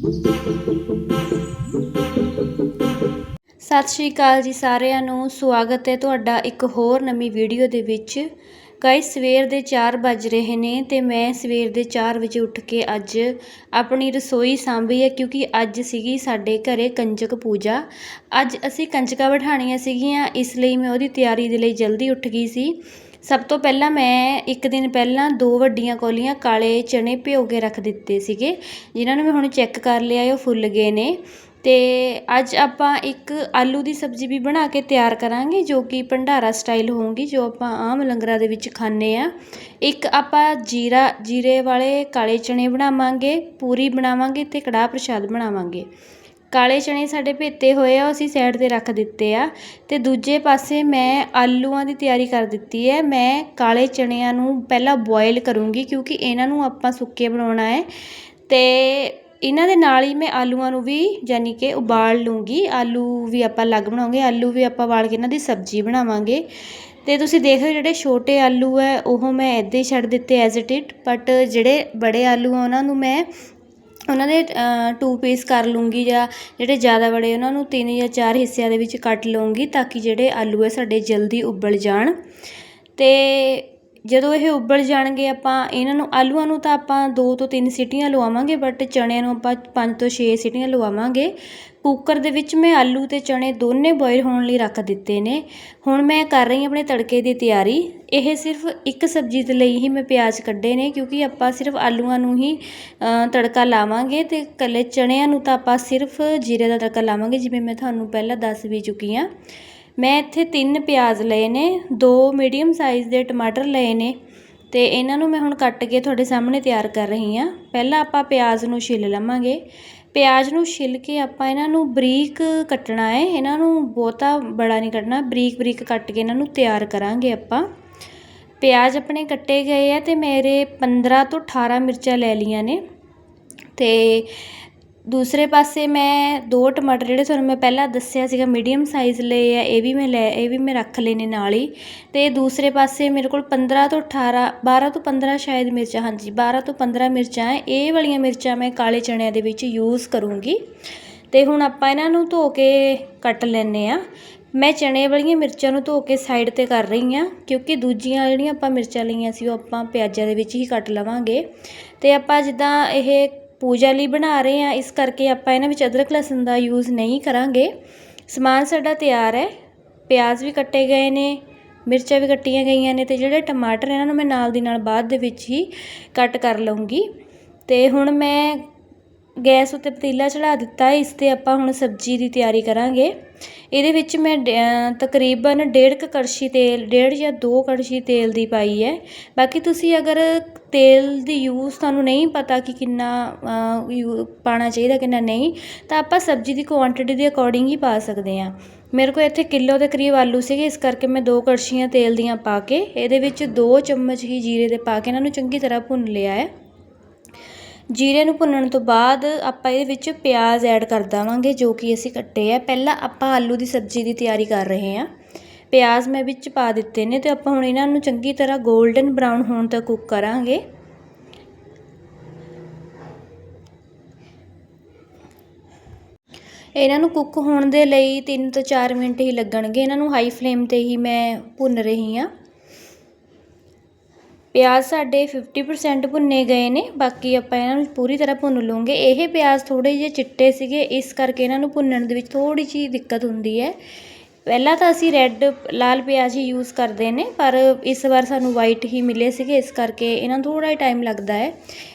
ਸਤਿ ਸ਼੍ਰੀ ਅਕਾਲ ਜੀ ਸਾਰਿਆਂ ਨੂੰ। ਸਵਾਗਤ ਹੈ ਤੁਹਾਡਾ ਇੱਕ ਹੋਰ ਨਵੀਂ ਵੀਡੀਓ ਦੇ ਵਿੱਚ। ਗਾਇਸ, ਸਵੇਰ ਦੇ 4 ਵੱਜ ਰਹੇ ਨੇ ਤੇ ਮੈਂ ਸਵੇਰ ਦੇ 4 ਵਜੇ ਉੱਠ ਕੇ ਅੱਜ ਆਪਣੀ ਰਸੋਈ ਸਾਂਭੀ ਹੈ ਕਿਉਂਕਿ ਅੱਜ ਸੀਗੀ ਸਾਡੇ ਘਰੇ ਕੰਜਕ ਪੂਜਾ। ਅੱਜ ਅਸੀਂ ਕੰਜਕਾਂ ਬਿਠਾਣੀਆਂ ਸੀਗੀਆਂ, ਇਸ ਲਈ ਮੈਂ ਉਹਦੀ ਤਿਆਰੀ ਦੇ ਲਈ ਜਲਦੀ ਉੱਠ ਗਈ ਸੀ। ਸਭ ਤੋਂ ਪਹਿਲਾਂ ਮੈਂ ਇੱਕ ਦਿਨ ਪਹਿਲਾਂ ਦੋ ਵੱਡੀਆਂ ਕੌਲੀਆਂ ਕਾਲੇ ਚਨੇ ਭਿਓ ਕੇ ਰੱਖ ਦਿੱਤੇ ਸੀਗੇ, ਜਿਨ੍ਹਾਂ ਨੂੰ ਮੈਂ ਹੁਣ ਚੈੱਕ ਕਰ ਲਿਆ ਉਹ ਫੁੱਲ ਗਏ ਨੇ। ਅਤੇ ਅੱਜ ਆਪਾਂ ਇੱਕ ਆਲੂ ਦੀ ਸਬਜ਼ੀ ਵੀ ਬਣਾ ਕੇ ਤਿਆਰ ਕਰਾਂਗੇ, ਜੋ ਕਿ ਭੰਡਾਰਾ ਸਟਾਈਲ ਹੋਊਗੀ, ਜੋ ਆਪਾਂ ਆਮ ਲੰਗਰਾਂ ਦੇ ਵਿੱਚ ਖਾਂਦੇ ਹਾਂ। ਇੱਕ ਆਪਾਂ ਜੀਰਾ, ਜੀਰੇ ਵਾਲੇ ਕਾਲੇ ਚਨੇ ਬਣਾਵਾਂਗੇ, ਪੂਰੀ ਬਣਾਵਾਂਗੇ ਅਤੇ ਕੜਾਹ ਪ੍ਰਸ਼ਾਦ ਬਣਾਵਾਂਗੇ। ਕਾਲੇ ਚਣੇ ਸਾਡੇ ਭੇਤੇ ਹੋਏ ਆ, ਉਹ ਅਸੀਂ ਸਾਈਡ ਤੇ ਰੱਖ ਦਿੱਤੇ ਆ। ਅਤੇ ਦੂਜੇ ਪਾਸੇ ਮੈਂ ਆਲੂਆਂ ਦੀ ਤਿਆਰੀ ਕਰ ਦਿੱਤੀ ਹੈ। ਮੈਂ ਕਾਲੇ ਚਣਿਆਂ ਨੂੰ ਪਹਿਲਾਂ ਬੋਇਲ ਕਰੂੰਗੀ ਕਿਉਂਕਿ ਇਹਨਾਂ ਨੂੰ ਆਪਾਂ ਸੁੱਕੇ ਬਣਾਉਣਾ ਹੈ। ਅਤੇ ਇਹਨਾਂ ਦੇ ਨਾਲ ਹੀ ਮੈਂ ਆਲੂਆਂ ਨੂੰ ਵੀ ਯਾਨੀ ਕਿ ਉਬਾਲ ਲੂੰਗੀ। ਆਲੂ ਵੀ ਆਪਾਂ ਅਲੱਗ ਬਣਾਉਂਗੇ, ਆਲੂ ਵੀ ਆਪਾਂ ਉਬਾਲ ਕੇ ਇਹਨਾਂ ਦੀ ਸਬਜ਼ੀ ਬਣਾਵਾਂਗੇ। ਅਤੇ ਤੁਸੀਂ ਦੇਖ ਰਹੇ ਜਿਹੜੇ ਛੋਟੇ ਆਲੂ ਹੈ, ਉਹ ਮੈਂ ਇੱਦਾਂ ਹੀ ਛੱਡ ਦਿੱਤੇ ਐਜ਼ ਇਟ ਇਟ ਬਟ ਜਿਹੜੇ ਬੜੇ ਆਲੂ ਆ, ਉਹਨਾਂ ਨੂੰ ਮੈਂ ਉਹਨਾਂ ਦੇ ਟੂ ਪੀਸ ਕਰ ਲੂੰਗੀ ਜਾਂ ਜਿਹੜੇ ਜ਼ਿਆਦਾ ਬੜੇ ਉਹਨਾਂ ਨੂੰ ਤਿੰਨ ਜਾਂ ਚਾਰ ਹਿੱਸਿਆਂ ਦੇ ਵਿੱਚ ਕੱਟ ਲਊਂਗੀ ਤਾਂ ਕਿ ਜਿਹੜੇ ਆਲੂ ਹੈ ਸਾਡੇ ਜਲਦੀ ਉਬਲ ਜਾਣ। ਅਤੇ ਜਦੋਂ ਇਹ ਉਬਲ ਜਾਣਗੇ, ਆਪਾਂ ਇਹਨਾਂ ਨੂੰ, ਆਲੂਆਂ ਨੂੰ ਤਾਂ ਆਪਾਂ ਦੋ ਤੋਂ ਤਿੰਨ ਸੀਟੀਆਂ ਲਵਾਵਾਂਗੇ ਬਟ ਚਣਿਆਂ ਨੂੰ ਆਪਾਂ ਪੰਜ ਤੋਂ ਛੇ ਸੀਟੀਆਂ ਲਵਾਵਾਂਗੇ। ਕੁੱਕਰ ਦੇ ਵਿੱਚ ਮੈਂ ਆਲੂ ਤੇ ਚਣੇ ਦੋਨੇ ਬੋਇਲ ਹੋਣ ਲਈ ਰੱਖ ਦਿੱਤੇ ਨੇ। ਹੁਣ ਮੈਂ ਕਰ ਰਹੀ ਹਾਂ ਆਪਣੇ ਤੜਕੇ ਦੀ ਤਿਆਰੀ। ਇਹ ਸਿਰਫ ਇੱਕ ਸਬਜ਼ੀ ਦੇ ਲਈ ਹੀ ਮੈਂ ਪਿਆਜ਼ ਕੱਢੇ ਨੇ, ਕਿਉਂਕਿ ਆਪਾਂ ਸਿਰਫ ਆਲੂਆਂ ਨੂੰ ਹੀ ਤੜਕਾ ਲਾਵਾਂਗੇ ਅਤੇ ਇਕੱਲੇ ਚਣਿਆਂ ਨੂੰ ਤਾਂ ਆਪਾਂ ਸਿਰਫ ਜੀਰੇ ਦਾ ਤੜਕਾ ਲਾਵਾਂਗੇ, ਜਿਵੇਂ ਮੈਂ ਤੁਹਾਨੂੰ ਪਹਿਲਾਂ ਦੱਸ ਵੀ ਚੁੱਕੀ ਹਾਂ। ਮੈਂ ਇੱਥੇ ਤਿੰਨ ਪਿਆਜ਼ ਲਏ ਨੇ, ਦੋ ਮੀਡੀਅਮ ਸਾਈਜ਼ ਦੇ ਟਮਾਟਰ ਲਏ ਨੇ ਅਤੇ ਇਹਨਾਂ ਨੂੰ ਮੈਂ ਹੁਣ ਕੱਟ ਕੇ ਤੁਹਾਡੇ ਸਾਹਮਣੇ ਤਿਆਰ ਕਰ ਰਹੀ ਹਾਂ। ਪਹਿਲਾਂ ਆਪਾਂ ਪਿਆਜ਼ ਨੂੰ ਛਿੱਲ ਲਵਾਂਗੇ। ਪਿਆਜ਼ ਨੂੰ ਛਿੱਲ ਕੇ ਆਪਾਂ ਇਹਨਾਂ ਨੂੰ ਬਰੀਕ ਕੱਟਣਾ ਹੈ, ਇਹਨਾਂ ਨੂੰ ਬਹੁਤਾ ਬੜਾ ਨਹੀਂ ਕੱਟਣਾ ਬਰੀਕ ਬਰੀਕ ਕੱਟ ਕੇ ਇਹਨਾਂ ਨੂੰ ਤਿਆਰ ਕਰਾਂਗੇ ਆਪਾਂ। ਪਿਆਜ਼ ਆਪਣੇ ਕੱਟੇ ਗਏ ਆ ਅਤੇ ਮੇਰੇ 15 ਤੋਂ 18 ਮਿਰਚਾਂ ਲੈ ਲਈਆਂ ਨੇ। ਅਤੇ ਦੂਸਰੇ ਪਾਸੇ ਮੈਂ ਦੋ ਟਮਾਟਰ ਜਿਹੜੇ ਤੁਹਾਨੂੰ ਮੈਂ ਪਹਿਲਾਂ ਦੱਸਿਆ ਸੀਗਾ ਮੀਡੀਅਮ ਸਾਈਜ਼ ਲਏ ਆ, ਇਹ ਵੀ ਮੈਂ ਲੈ, ਇਹ ਵੀ ਮੈਂ ਰੱਖ ਲਏ ਨੇ ਨਾਲ ਹੀ। ਅਤੇ ਦੂਸਰੇ ਪਾਸੇ ਮੇਰੇ ਕੋਲ 15 ਤੋਂ 18 12 ਤੋਂ 15 ਸ਼ਾਇਦ ਮਿਰਚਾਂ, ਹਾਂਜੀ 12 ਤੋਂ 15 ਮਿਰਚਾਂ ਹੈ ਇਹ ਵਾਲੀਆਂ ਮਿਰਚਾਂ ਮੈਂ ਕਾਲੇ ਚਣਿਆਂ ਦੇ ਵਿੱਚ ਯੂਜ਼ ਕਰੂੰਗੀ। ਅਤੇ ਹੁਣ ਆਪਾਂ ਇਹਨਾਂ ਨੂੰ ਧੋ ਕੇ ਕੱਟ ਲੈਂਦੇ ਆ। ਮੈਂ ਚਣੇ ਵਾਲੀਆਂ ਮਿਰਚਾਂ ਨੂੰ ਧੋ ਕੇ ਸਾਈਡ ਤੇ ਕਰ ਰਹੀ ਹਾਂ, ਕਿਉਂਕਿ ਦੂਜੀਆਂ ਜਿਹੜੀਆਂ ਆਪਾਂ ਮਿਰਚਾਂ ਲਈਆਂ ਸੀ ਉਹ ਆਪਾਂ ਪਿਆਜ਼ਾਂ ਦੇ ਵਿੱਚ ਹੀ ਕੱਟ ਲਵਾਂਗੇ। ਅਤੇ ਆਪਾਂ ਜਿੱਦਾਂ ਇਹ ਪੂਜਾ ਲਈ ਬਣਾ ਰਹੇ ਹਾਂ, ਇਸ ਕਰਕੇ ਆਪਾਂ ਇਹਨਾਂ ਵਿੱਚ ਅਦਰਕ ਲਸਣ ਦਾ ਯੂਜ਼ ਨਹੀਂ ਕਰਾਂਗੇ। ਸਮਾਨ ਸਾਡਾ ਤਿਆਰ ਹੈ, ਪਿਆਜ਼ ਵੀ ਕੱਟੇ ਗਏ ਨੇ, ਮਿਰਚਾਂ ਵੀ ਕੱਟੀਆਂ ਗਈਆਂ ਨੇ ਅਤੇ ਜਿਹੜੇ ਟਮਾਟਰ ਇਹਨਾਂ ਨੂੰ ਮੈਂ ਨਾਲ ਦੀ ਨਾਲ ਬਾਅਦ ਦੇ ਵਿੱਚ ਹੀ ਕੱਟ ਕਰ ਲਵਾਂਗੀ ਅਤੇ ਹੁਣ ਮੈਂ ਗੈਸ ਉੱਤੇ ਪਤੀਲਾ ਚੜ੍ਹਾ ਦਿੱਤਾ, ਇਸ ਤੇ ਆਪਾਂ ਹੁਣ ਸਬਜ਼ੀ ਦੀ ਤਿਆਰੀ ਕਰਾਂਗੇ। ਇਹਦੇ ਵਿੱਚ ਮੈਂ ਤਕਰੀਬਨ ਡੇਢ ਕੁ ਕੜਛੀ ਤੇਲ, ਡੇਢ ਜਾਂ ਦੋ ਕੜਛੀ ਤੇਲ ਦੀ ਪਾਈ ਹੈ। ਬਾਕੀ ਤੁਸੀਂ ਅਗਰ ਤੇਲ ਦੀ ਯੂਜ਼ ਤੁਹਾਨੂੰ ਨਹੀਂ ਪਤਾ ਕਿ ਕਿੰਨਾ ਯੂ, ਪਾਉਣਾ ਚਾਹੀਦਾ, ਕਿੰਨਾ ਨਹੀਂ, ਤਾਂ ਆਪਾਂ ਸਬਜ਼ੀ ਦੀ ਕੁਆਂਟਿਟੀ ਦੇ ਅਕੋਰਡਿੰਗ ਹੀ ਪਾ ਸਕਦੇ ਹਾਂ। ਮੇਰੇ ਕੋਲ ਇੱਥੇ ਕਿਲੋ ਦੇ ਕਰੀਬ ਆਲੂ ਸੀਗੇ, ਇਸ ਕਰਕੇ ਮੈਂ ਦੋ ਕੜਛੀਆਂ ਤੇਲ ਦੀਆਂ ਪਾ ਕੇ ਇਹਦੇ ਵਿੱਚ ਦੋ ਚਮਚ ਹੀ ਜੀਰੇ ਦੇ ਪਾ ਕੇ ਇਹਨਾਂ ਨੂੰ ਚੰਗੀ ਤਰ੍ਹਾਂ ਭੁੰਨ ਲਿਆ ਹੈ। ਜੀਰੇ ਨੂੰ ਭੁੰਨਣ ਤੋਂ ਬਾਅਦ ਆਪਾਂ ਇਹਦੇ ਵਿੱਚ ਪਿਆਜ਼ ਐਡ ਕਰ ਦੇਵਾਂਗੇ, ਜੋ ਕਿ ਅਸੀਂ ਕੱਟੇ ਆ। ਪਹਿਲਾਂ ਆਪਾਂ ਆਲੂ ਦੀ ਸਬਜ਼ੀ ਦੀ ਤਿਆਰੀ ਕਰ ਰਹੇ ਹਾਂ। ਪਿਆਜ਼ ਮੈਂ ਵਿੱਚ ਪਾ ਦਿੱਤੇ ਨੇ ਅਤੇ ਆਪਾਂ ਹੁਣ ਇਹਨਾਂ ਨੂੰ ਚੰਗੀ ਤਰ੍ਹਾਂ 골ਡਨ ਬਰਾਊਨ ਹੋਣ ਤੱਕ ਕੁੱਕ ਕਰਾਂਗੇ। ਇਹਨਾਂ ਨੂੰ ਕੁੱਕ ਹੋਣ ਦੇ ਲਈ 3 ਤੋਂ 4 ਮਿੰਟ ਹੀ ਲੱਗਣਗੇ। ਇਹਨਾਂ ਨੂੰ ਹਾਈ ਫਲੇਮ ਤੇ ਹੀ ਮੈਂ ਭੁੰਨ ਰਹੀ ਹਾਂ। ਪਿਆਜ਼ ਸਾਡੇ 50% ਭੁੰਨੇ ਗਏ ਨੇ, ਬਾਕੀ ਆਪਾਂ ਇਹਨਾਂ ਨੂੰ ਪੂਰੀ ਤਰ੍ਹਾਂ ਭੁੰਨ ਲਵਾਂਗੇ। ਇਹ ਪਿਆਜ਼ ਥੋੜ੍ਹੇ ਜਿਹੇ ਚਿੱਟੇ ਸੀਗੇ, ਇਸ ਕਰਕੇ ਇਹਨਾਂ ਨੂੰ ਭੁੰਨਣ ਦੇ ਵਿੱਚ ਥੋੜ੍ਹੀ ਜਿਹੀ ਦਿੱਕਤ ਹੁੰਦੀ ਹੈ। ਪਹਿਲਾਂ ਤਾਂ ਅਸੀਂ ਰੈੱਡ ਲਾਲ ਪਿਆਜ਼ ਹੀ ਯੂਜ਼ ਕਰਦੇ ਨੇ, ਪਰ ਇਸ ਵਾਰ ਸਾਨੂੰ ਵਾਈਟ ਹੀ ਮਿਲੇ ਸੀਗੇ, ਇਸ ਕਰਕੇ ਇਹਨਾਂ ਨੂੰ ਥੋੜਾ ਟਾਈਮ ਲੱਗਦਾ ਹੈ।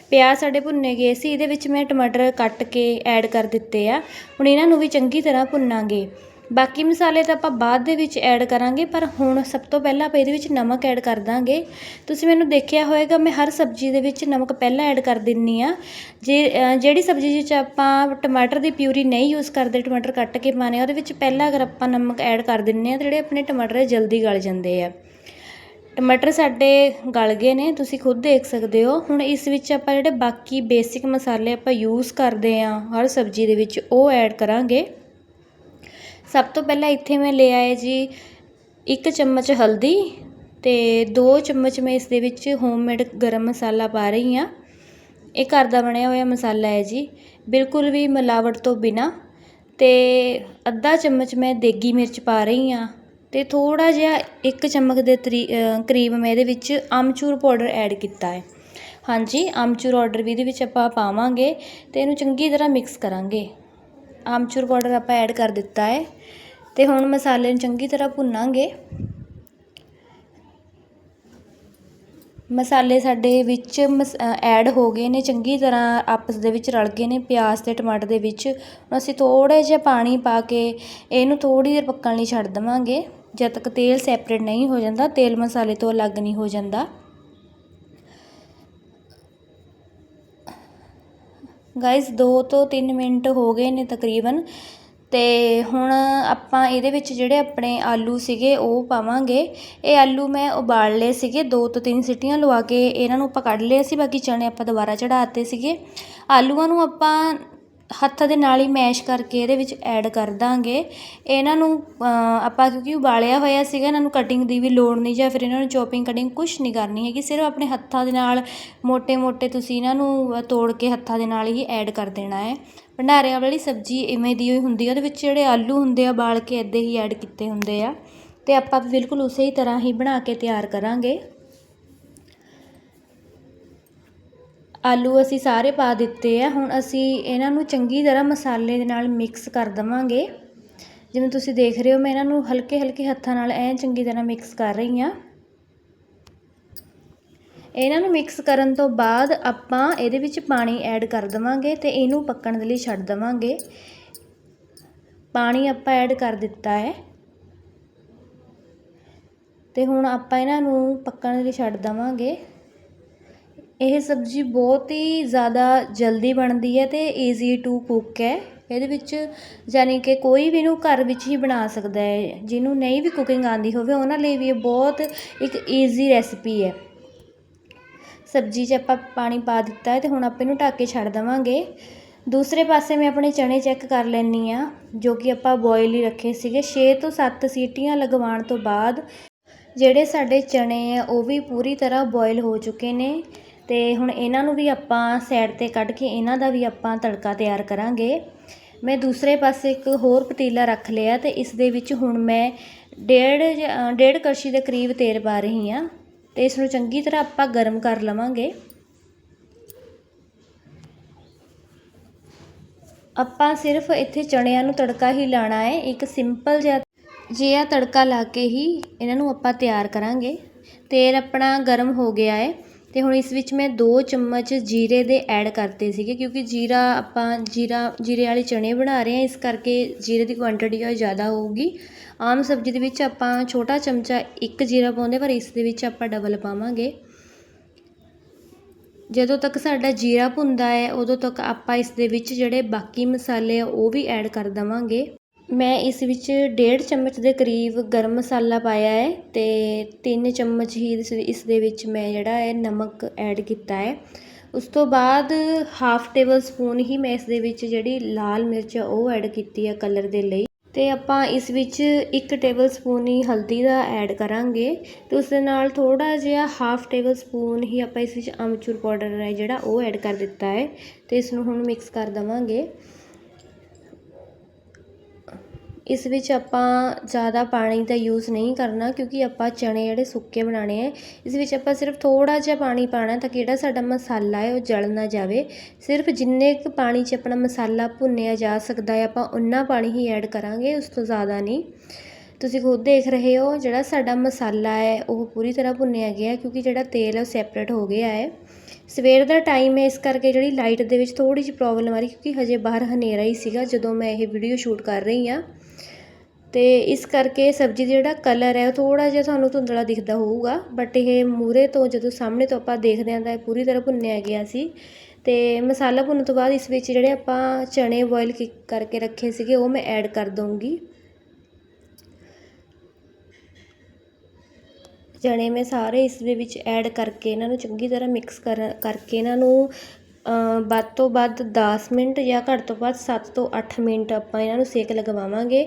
ਪਿਆਜ਼ ਸਾਡੇ ਭੁੰਨੇ ਗਏ ਸੀ, ਇਹਦੇ ਵਿੱਚ ਮੈਂ ਟਮਾਟਰ ਕੱਟ ਕੇ ਐਡ ਕਰ ਦਿੱਤੇ ਆ। ਹੁਣ ਇਹਨਾਂ ਨੂੰ ਵੀ ਚੰਗੀ ਤਰ੍ਹਾਂ ਭੁੰਨਾਂਗੇ। ਬਾਕੀ ਮਸਾਲੇ ਤਾਂ ਆਪਾਂ ਬਾਅਦ ਦੇ ਵਿੱਚ ਐਡ ਕਰਾਂਗੇ, ਪਰ ਹੁਣ ਸਭ ਤੋਂ ਪਹਿਲਾਂ ਆਪਾਂ ਇਹਦੇ ਵਿੱਚ ਨਮਕ ਐਡ ਕਰ ਦਾਂਗੇ। ਤੁਸੀਂ ਮੈਨੂੰ ਦੇਖਿਆ ਹੋਵੇਗਾ ਮੈਂ ਹਰ ਸਬਜ਼ੀ ਦੇ ਵਿੱਚ ਨਮਕ ਪਹਿਲਾਂ ਐਡ ਕਰ ਦਿੰਨੀ ਆ। ਜੇ ਜਿਹੜੀ ਸਬਜ਼ੀ ਵਿੱਚ ਆਪਾਂ ਟਮਾਟਰ ਦੀ ਪਿਊਰੀ ਨਹੀਂ ਯੂਜ਼ ਕਰਦੇ, ਟਮਾਟਰ ਕੱਟ ਕੇ ਪਾਣੇ ਉਹਦੇ ਵਿੱਚ ਪਹਿਲਾਂ ਅਗਰ ਆਪਾਂ ਨਮਕ ਐਡ ਕਰ ਦਿੰਨੇ ਆ, ਤਾਂ ਜਿਹੜੇ ਆਪਣੇ ਟਮਾਟਰ ਜਲਦੀ ਗਲ ਜਾਂਦੇ ਆ। ਟਮਾਟਰ ਸਾਡੇ ਗਲ ਗਏ ਨੇ, ਤੁਸੀਂ ਖੁਦ ਦੇਖ ਸਕਦੇ ਹੋ। ਹੁਣ ਇਸ ਵਿੱਚ ਆਪਾਂ ਜਿਹੜੇ ਬਾਕੀ ਬੇਸਿਕ ਮਸਾਲੇ ਆਪਾਂ ਯੂਜ਼ ਕਰਦੇ ਆ, ਹਰ ਸਬਜ਼ੀ ਦੇ ਵਿੱਚ, ਉਹ ਐਡ ਕਰਾਂਗੇ। ਸਭ ਤੋਂ ਪਹਿਲਾਂ ਇੱਥੇ ਮੈਂ ਲਿਆ ਹੈ ਜੀ ਇੱਕ ਚਮਚ ਹਲਦੀ ਅਤੇ ਦੋ ਚਮਚ ਮੈਂ ਇਸ ਦੇ ਵਿੱਚ ਹੋਮਮੇਡ ਗਰਮ ਮਸਾਲਾ ਪਾ ਰਹੀ ਹਾਂ। ਇਹ ਘਰ ਦਾ ਬਣਿਆ ਹੋਇਆ ਮਸਾਲਾ ਹੈ ਜੀ। ਬਿਲਕੁਲ ਵੀ ਮਿਲਾਵਟ ਤੋਂ ਬਿਨਾਂ ਅਤੇ ਅੱਧਾ ਚਮਚ ਮੈਂ ਦੇਗੀ ਮਿਰਚ ਪਾ ਰਹੀ ਹਾਂ ਅਤੇ ਥੋੜ੍ਹਾ ਜਿਹਾ ਇੱਕ ਚਮਚ ਦੇ ਤਰੀ ਕਰੀਬ ਮੈਂ ਇਹਦੇ ਵਿੱਚ ਆਮਚੂਰ ਪਾਊਡਰ ਐਡ ਕੀਤਾ ਹੈ। ਹਾਂਜੀ, ਆਮਚੂਰ ਆਰਡਰ ਵੀ ਇਹਦੇ ਵਿੱਚ ਆਪਾਂ ਪਾਵਾਂਗੇ ਅਤੇ ਇਹਨੂੰ ਚੰਗੀ ਤਰ੍ਹਾਂ ਮਿਕਸ ਕਰਾਂਗੇ। ਆਮਚੂਰ ਪਾਊਡਰ ਆਪਾਂ ਐਡ ਕਰ ਦਿੱਤਾ ਹੈ। ਅਤੇ ਹੁਣ ਮਸਾਲੇ ਨੂੰ ਚੰਗੀ ਤਰ੍ਹਾਂ ਭੁੰਨਾਂਗੇ। ਮਸਾਲੇ ਸਾਡੇ ਵਿੱਚ ਮਸ ਐਡ ਹੋ ਗਏ ਨੇ, ਚੰਗੀ ਤਰ੍ਹਾਂ ਆਪਸ ਦੇ ਵਿੱਚ ਰਲ ਗਏ ਨੇ, ਪਿਆਜ਼ ਅਤੇ ਟਮਾਟਰ ਦੇ ਵਿੱਚ। ਹੁਣ ਅਸੀਂ ਥੋੜ੍ਹਾ ਜਿਹਾ ਪਾਣੀ ਪਾ ਕੇ ਇਹਨੂੰ ਥੋੜ੍ਹੀ ਦੇਰ ਪੱਕਣ ਲਈ ਛੱਡ ਦੇਵਾਂਗੇ। ਜਦ ਤੱਕ ਤੇਲ ਸੈਪਰੇਟ ਨਹੀਂ ਹੋ ਜਾਂਦਾ, ਤੇਲ ਮਸਾਲੇ ਤੋਂ ਅਲੱਗ ਨਹੀਂ ਹੋ ਜਾਂਦਾ। ਗਾਇਸ ਦੋ ਤੋਂ ਤਿੰਨ ਮਿੰਟ ਹੋ ਗਏ ਨੇ ਤਕਰੀਬਨ। ਅਤੇ ਹੁਣ ਆਪਾਂ ਇਹਦੇ ਵਿੱਚ ਜਿਹੜੇ ਆਪਣੇ ਆਲੂ ਸੀਗੇ, ਉਹ ਪਾਵਾਂਗੇ। ਇਹ ਆਲੂ ਮੈਂ ਉਬਾਲ ਲਏ ਸੀਗੇ, ਦੋ ਤੋਂ ਤਿੰਨ ਸੀਟੀਆਂ ਲਵਾ ਕੇ ਇਹਨਾਂ ਨੂੰ ਆਪਾਂ ਕੱਢ ਲਏ ਸੀ, ਬਾਕੀ ਚਣੇ ਆਪਾਂ ਦੁਬਾਰਾ ਚੜ੍ਹਾਤੇ ਸੀਗੇ। ਆਲੂਆਂ ਨੂੰ ਆਪਾਂ ਹੱਥ ਦੇ ਨਾਲ ਹੀ ਮੈਸ਼ ਕਰਕੇ ਇਹਦੇ ਵਿੱਚ ਐਡ ਕਰ ਦਾਂਗੇ। ਇਹਨਾਂ ਨੂੰ ਆਪਾਂ ਕਿਉਂਕਿ ਉਬਾਲਿਆ ਹੋਇਆ ਸੀਗਾ, ਇਹਨਾਂ ਨੂੰ ਕਟਿੰਗ ਦੀ ਵੀ ਲੋੜ ਨਹੀਂ ਜਾਂ ਫਿਰ ਇਹਨਾਂ ਨੂੰ ਚੋਪਿੰਗ ਕਟਿੰਗ ਕੁਛ ਨਹੀਂ ਕਰਨੀ ਹੈਗੀ, ਸਿਰਫ ਆਪਣੇ ਹੱਥਾਂ ਦੇ ਨਾਲ ਮੋਟੇ ਮੋਟੇ ਤੁਸੀਂ ਇਹਨਾਂ ਨੂੰ ਤੋੜ ਕੇ ਹੱਥਾਂ ਦੇ ਨਾਲ ਹੀ ਐਡ ਕਰ ਦੇਣਾ ਹੈ। ਭੰਡਾਰਿਆਂ ਵਾਲੀ ਸਬਜ਼ੀ ਇਵੇਂ ਦੀ ਹੋਈ ਹੁੰਦੀ ਆ, ਉਹਦੇ ਵਿੱਚ ਜਿਹੜੇ ਆਲੂ ਹੁੰਦੇ ਆ, ਉਬਾਲ ਕੇ ਇੱਦਾਂ ਹੀ ਐਡ ਕੀਤੇ ਹੁੰਦੇ ਆ। ਅਤੇ ਆਪਾਂ ਬਿਲਕੁਲ ਉਸੇ ਹੀ ਤਰ੍ਹਾਂ ਹੀ ਬਣਾ ਕੇ ਤਿਆਰ ਕਰਾਂਗੇ। ਆਲੂ ਅਸੀਂ ਸਾਰੇ ਪਾ ਦਿੱਤੇ ਆ। ਹੁਣ ਅਸੀਂ ਇਹਨਾਂ ਨੂੰ ਚੰਗੀ ਤਰ੍ਹਾਂ ਮਸਾਲੇ ਦੇ ਨਾਲ ਮਿਕਸ ਕਰ ਦੇਵਾਂਗੇ। ਜਿਵੇਂ ਤੁਸੀਂ ਦੇਖ ਰਹੇ ਹੋ, ਮੈਂ ਇਹਨਾਂ ਨੂੰ ਹਲਕੇ ਹਲਕੇ ਹੱਥਾਂ ਨਾਲ ਐਂ ਚੰਗੀ ਤਰ੍ਹਾਂ ਮਿਕਸ ਕਰ ਰਹੀ ਹਾਂ। ਇਹਨਾਂ ਨੂੰ ਮਿਕਸ ਕਰਨ ਤੋਂ ਬਾਅਦ ਆਪਾਂ ਇਹਦੇ ਵਿੱਚ ਪਾਣੀ ਐਡ ਕਰ ਦੇਵਾਂਗੇ ਅਤੇ ਇਹਨੂੰ ਪੱਕਣ ਦੇ ਲਈ ਛੱਡ ਦੇਵਾਂਗੇ। ਪਾਣੀ ਆਪਾਂ ਐਡ ਕਰ ਦਿੱਤਾ ਹੈ। ਅਤੇ ਹੁਣ ਆਪਾਂ ਇਹਨਾਂ ਨੂੰ ਪੱਕਣ ਦੇ ਲਈ ਛੱਡ ਦੇਵਾਂਗੇ। ਇਹ ਸਬਜ਼ੀ ਬਹੁਤ ਹੀ ਜ਼ਿਆਦਾ ਜਲਦੀ ਬਣਦੀ ਹੈ ਅਤੇ ਈਜ਼ੀ ਟੂ ਕੁੱਕ ਹੈ। ਇਹਦੇ ਵਿੱਚ ਯਾਨੀ ਕਿ ਕੋਈ ਵੀ ਇਹਨੂੰ ਘਰ ਵਿੱਚ ਹੀ ਬਣਾ ਸਕਦਾ ਹੈ। ਜਿਹਨੂੰ ਨਹੀਂ ਵੀ ਕੁਕਿੰਗ ਆਉਂਦੀ ਹੋਵੇ, ਉਹਨਾਂ ਲਈ ਵੀ ਇਹ ਬਹੁਤ ਇੱਕ ਈਜ਼ੀ ਰੈਸਪੀ ਹੈ। ਸਬਜ਼ੀ 'ਚ ਆਪਾਂ ਪਾਣੀ ਪਾ ਦਿੱਤਾ ਹੈ ਅਤੇ ਹੁਣ ਆਪਾਂ ਇਹਨੂੰ ਢੱਕ ਕੇ ਛੱਡ ਦੇਵਾਂਗੇ। ਦੂਸਰੇ ਪਾਸੇ ਮੈਂ ਆਪਣੇ ਚਣੇ ਚੈੱਕ ਕਰ ਲੈਂਦੀ ਹਾਂ, ਜੋ ਕਿ ਆਪਾਂ ਬੋਇਲ ਹੀ ਰੱਖੇ ਸੀਗੇ। ਛੇ ਤੋਂ ਸੱਤ ਸੀਟੀਆਂ ਲਗਵਾਉਣ ਤੋਂ ਬਾਅਦ ਜਿਹੜੇ ਸਾਡੇ ਚਣੇ ਆ ਉਹ ਵੀ ਪੂਰੀ ਤਰ੍ਹਾਂ ਬੋਇਲ ਹੋ ਚੁੱਕੇ ਨੇ। ਅਤੇ ਹੁਣ ਇਹਨਾਂ ਨੂੰ ਵੀ ਆਪਾਂ ਸਾਈਡ 'ਤੇ ਕੱਢ ਕੇ ਇਹਨਾਂ ਦਾ ਵੀ ਆਪਾਂ ਤੜਕਾ ਤਿਆਰ ਕਰਾਂਗੇ। ਮੈਂ ਦੂਸਰੇ ਪਾਸੇ ਇੱਕ ਹੋਰ ਪਤੀਲਾ ਰੱਖ ਲਿਆ ਅਤੇ ਇਸ ਦੇ ਵਿੱਚ ਹੁਣ ਮੈਂ ਡੇਢ ਡੇਢ ਕੜਛੀ ਦੇ ਕਰੀਬ ਤੇਲ ਪਾ ਰਹੀ ਹਾਂ ਅਤੇ ਇਸ ਨੂੰ ਚੰਗੀ ਤਰ੍ਹਾਂ ਆਪਾਂ ਗਰਮ ਕਰ ਲਵਾਂਗੇ। ਆਪਾਂ ਸਿਰਫ ਇੱਥੇ ਚਣਿਆਂ ਨੂੰ ਤੜਕਾ ਹੀ ਲਾਣਾ ਹੈ, ਇੱਕ ਸਿੰਪਲ ਜਿਹਾ ਜਿਹਾ ਤੜਕਾ ਲਾ ਕੇ ਹੀ ਇਹਨਾਂ ਨੂੰ ਆਪਾਂ ਤਿਆਰ ਕਰਾਂਗੇ। ਤੇਲ ਆਪਣਾ ਗਰਮ ਹੋ ਗਿਆ ਹੈ। ਅਤੇ ਹੁਣ ਇਸ ਵਿੱਚ ਮੈਂ ਦੋ ਚਮਚ ਜੀਰੇ ਦੇ ਐਡ ਕਰਤੇ ਸੀਗੇ, ਕਿਉਂਕਿ ਜੀਰਾ ਆਪਾਂ ਜੀਰਾ, ਜੀਰੇ ਵਾਲੇ ਚਣੇ ਬਣਾ ਰਹੇ ਹਾਂ, ਇਸ ਕਰਕੇ ਜੀਰੇ ਦੀ ਕੁਆਂਟਿਟੀ ਉਹ ਜ਼ਿਆਦਾ ਹੋਊਗੀ। ਆਮ ਸਬਜ਼ੀ ਦੇ ਵਿੱਚ ਆਪਾਂ ਛੋਟਾ ਚਮਚਾ ਇੱਕ ਜੀਰਾ ਪਾਉਂਦੇ, ਪਰ ਇਸ ਦੇ ਵਿੱਚ ਆਪਾਂ ਡਬਲ ਪਾਵਾਂਗੇ। ਜਦੋਂ ਤੱਕ ਸਾਡਾ ਜੀਰਾ ਭੁੰਦਾ ਹੈ, ਉਦੋਂ ਤੱਕ ਆਪਾਂ ਇਸ ਦੇ ਵਿੱਚ ਜਿਹੜੇ ਬਾਕੀ ਮਸਾਲੇ ਆ, ਉਹ ਵੀ ਐਡ ਕਰ ਦੇਵਾਂਗੇ। ਮੈਂ ਇਸ ਵਿੱਚ ਡੇਢ ਚਮਚ ਦੇ ਕਰੀਬ ਗਰਮ ਮਸਾਲਾ ਪਾਇਆ ਹੈ ਅਤੇ ਤਿੰਨ ਚਮਚ ਹੀ ਇਸ ਇਸ ਦੇ ਵਿੱਚ ਮੈਂ ਜਿਹੜਾ ਹੈ ਨਮਕ ਐਡ ਕੀਤਾ ਹੈ। ਉਸ ਤੋਂ ਬਾਅਦ ਹਾਫ ਟੇਬਲ ਸਪੂਨ ਹੀ ਮੈਂ ਇਸ ਦੇ ਵਿੱਚ ਜਿਹੜੀ ਲਾਲ ਮਿਰਚ ਆ, ਉਹ ਐਡ ਕੀਤੀ ਹੈ ਕਲਰ ਦੇ ਲਈ। ਅਤੇ ਆਪਾਂ ਇਸ ਵਿੱਚ ਇੱਕ ਟੇਬਲ ਸਪੂਨ ਹੀ ਹਲਦੀ ਦਾ ਐਡ ਕਰਾਂਗੇ ਅਤੇ ਉਸ ਦੇ ਨਾਲ ਥੋੜ੍ਹਾ ਜਿਹਾ ਹਾਫ ਟੇਬਲ ਸਪੂਨ ਹੀ ਆਪਾਂ ਇਸ ਵਿੱਚ ਅਮਚੂਰ ਪਾਊਡਰ ਹੈ ਜਿਹੜਾ, ਉਹ ਐਡ ਕਰ ਦਿੱਤਾ ਹੈ ਅਤੇ ਇਸ ਨੂੰ ਹੁਣ ਮਿਕਸ ਕਰ ਦੇਵਾਂਗੇ। ਇਸ ਵਿੱਚ ਆਪਾਂ ਜ਼ਿਆਦਾ ਪਾਣੀ ਦਾ ਯੂਜ਼ ਨਹੀਂ ਕਰਨਾ ਕਿਉਂਕਿ ਆਪਾਂ ਚਣੇ ਜਿਹੜੇ ਸੁੱਕੇ ਬਣਾਉਣੇ ਹੈ ਇਸ ਵਿੱਚ ਆਪਾਂ ਸਿਰਫ ਥੋੜ੍ਹਾ ਜਿਹਾ ਪਾਣੀ ਪਾਉਣਾ ਤਾਂ ਕਿ ਜਿਹੜਾ ਸਾਡਾ ਮਸਾਲਾ ਹੈ, ਉਹ ਜਲ ਨਾ ਜਾਵੇ। ਸਿਰਫ ਜਿੰਨੇ ਕੁ ਪਾਣੀ 'ਚ ਆਪਣਾ ਮਸਾਲਾ ਭੁੰਨਿਆ ਜਾ ਸਕਦਾ ਹੈ, ਆਪਾਂ ਉਨਾ ਪਾਣੀ ਹੀ ਐਡ ਕਰਾਂਗੇ, ਉਸ ਤੋਂ ਜ਼ਿਆਦਾ ਨਹੀਂ। ਤੁਸੀਂ ਖੁਦ ਦੇਖ ਰਹੇ ਹੋ ਜਿਹੜਾ ਸਾਡਾ ਮਸਾਲਾ ਹੈ, ਉਹ ਪੂਰੀ ਤਰ੍ਹਾਂ ਭੁੰਨਿਆ ਗਿਆ ਕਿਉਂਕਿ ਜਿਹੜਾ ਤੇਲ ਹੈ ਉਹ ਸੈਪਰੇਟ ਹੋ ਗਿਆ ਹੈ। ਸਵੇਰ ਦਾ ਟਾਈਮ ਹੈ, ਇਸ ਕਰਕੇ ਜਿਹੜੀ ਲਾਈਟ ਦੇ ਵਿੱਚ ਥੋੜ੍ਹੀ ਜਿਹੀ ਪ੍ਰੋਬਲਮ ਆ ਰਹੀ ਕਿਉਂਕਿ ਹਜੇ ਬਾਹਰ ਹਨੇਰਾ ਹੀ ਸੀਗਾ ਜਦੋਂ ਮੈਂ ਇਹ ਵੀਡੀਓ ਸ਼ੂਟ ਕਰ ਰਹੀ ਹਾਂ। ਅਤੇ ਇਸ ਕਰਕੇ ਸਬਜ਼ੀ ਦਾ ਜਿਹੜਾ ਕਲਰ ਹੈ ਉਹ ਥੋੜ੍ਹਾ ਜਿਹਾ ਤੁਹਾਨੂੰ ਧੁੰਦਲਾ ਦਿਖਦਾ ਹੋਊਗਾ ਬਟ ਇਹ ਮੂਹਰੇ ਤੋਂ ਜਦੋਂ ਸਾਹਮਣੇ ਤੋਂ ਆਪਾਂ ਦੇਖਦੇ ਹਾਂ ਤਾਂ ਇਹ ਪੂਰੀ ਤਰ੍ਹਾਂ ਭੁੰਨਿਆ ਗਿਆ ਸੀ ਅਤੇ ਮਸਾਲਾ ਭੁੰਨਣ ਤੋਂ ਬਾਅਦ ਇਸ ਵਿੱਚ ਜਿਹੜੇ ਆਪਾਂ ਚਣੇ ਬੋਇਲ ਕੀ ਕਰਕੇ ਰੱਖੇ ਸੀਗੇ ਉਹ ਮੈਂ ਐਡ ਕਰ ਦਊਂਗੀ। ਚਣੇ ਮੈਂ ਸਾਰੇ ਇਸ ਦੇ ਵਿੱਚ ਐਡ ਕਰਕੇ ਇਹਨਾਂ ਨੂੰ ਚੰਗੀ ਤਰ੍ਹਾਂ ਮਿਕਸ ਕਰ, ਕਰਕੇ ਇਹਨਾਂ ਨੂੰ ਵੱਧ ਤੋਂ ਵੱਧ ਦਸ ਮਿੰਟ ਜਾਂ ਘੱਟ ਤੋਂ ਵੱਧ ਸੱਤ ਤੋਂ ਅੱਠ ਮਿੰਟ ਆਪਾਂ ਇਹਨਾਂ ਨੂੰ ਸੇਕ ਲਗਵਾਵਾਂਗੇ।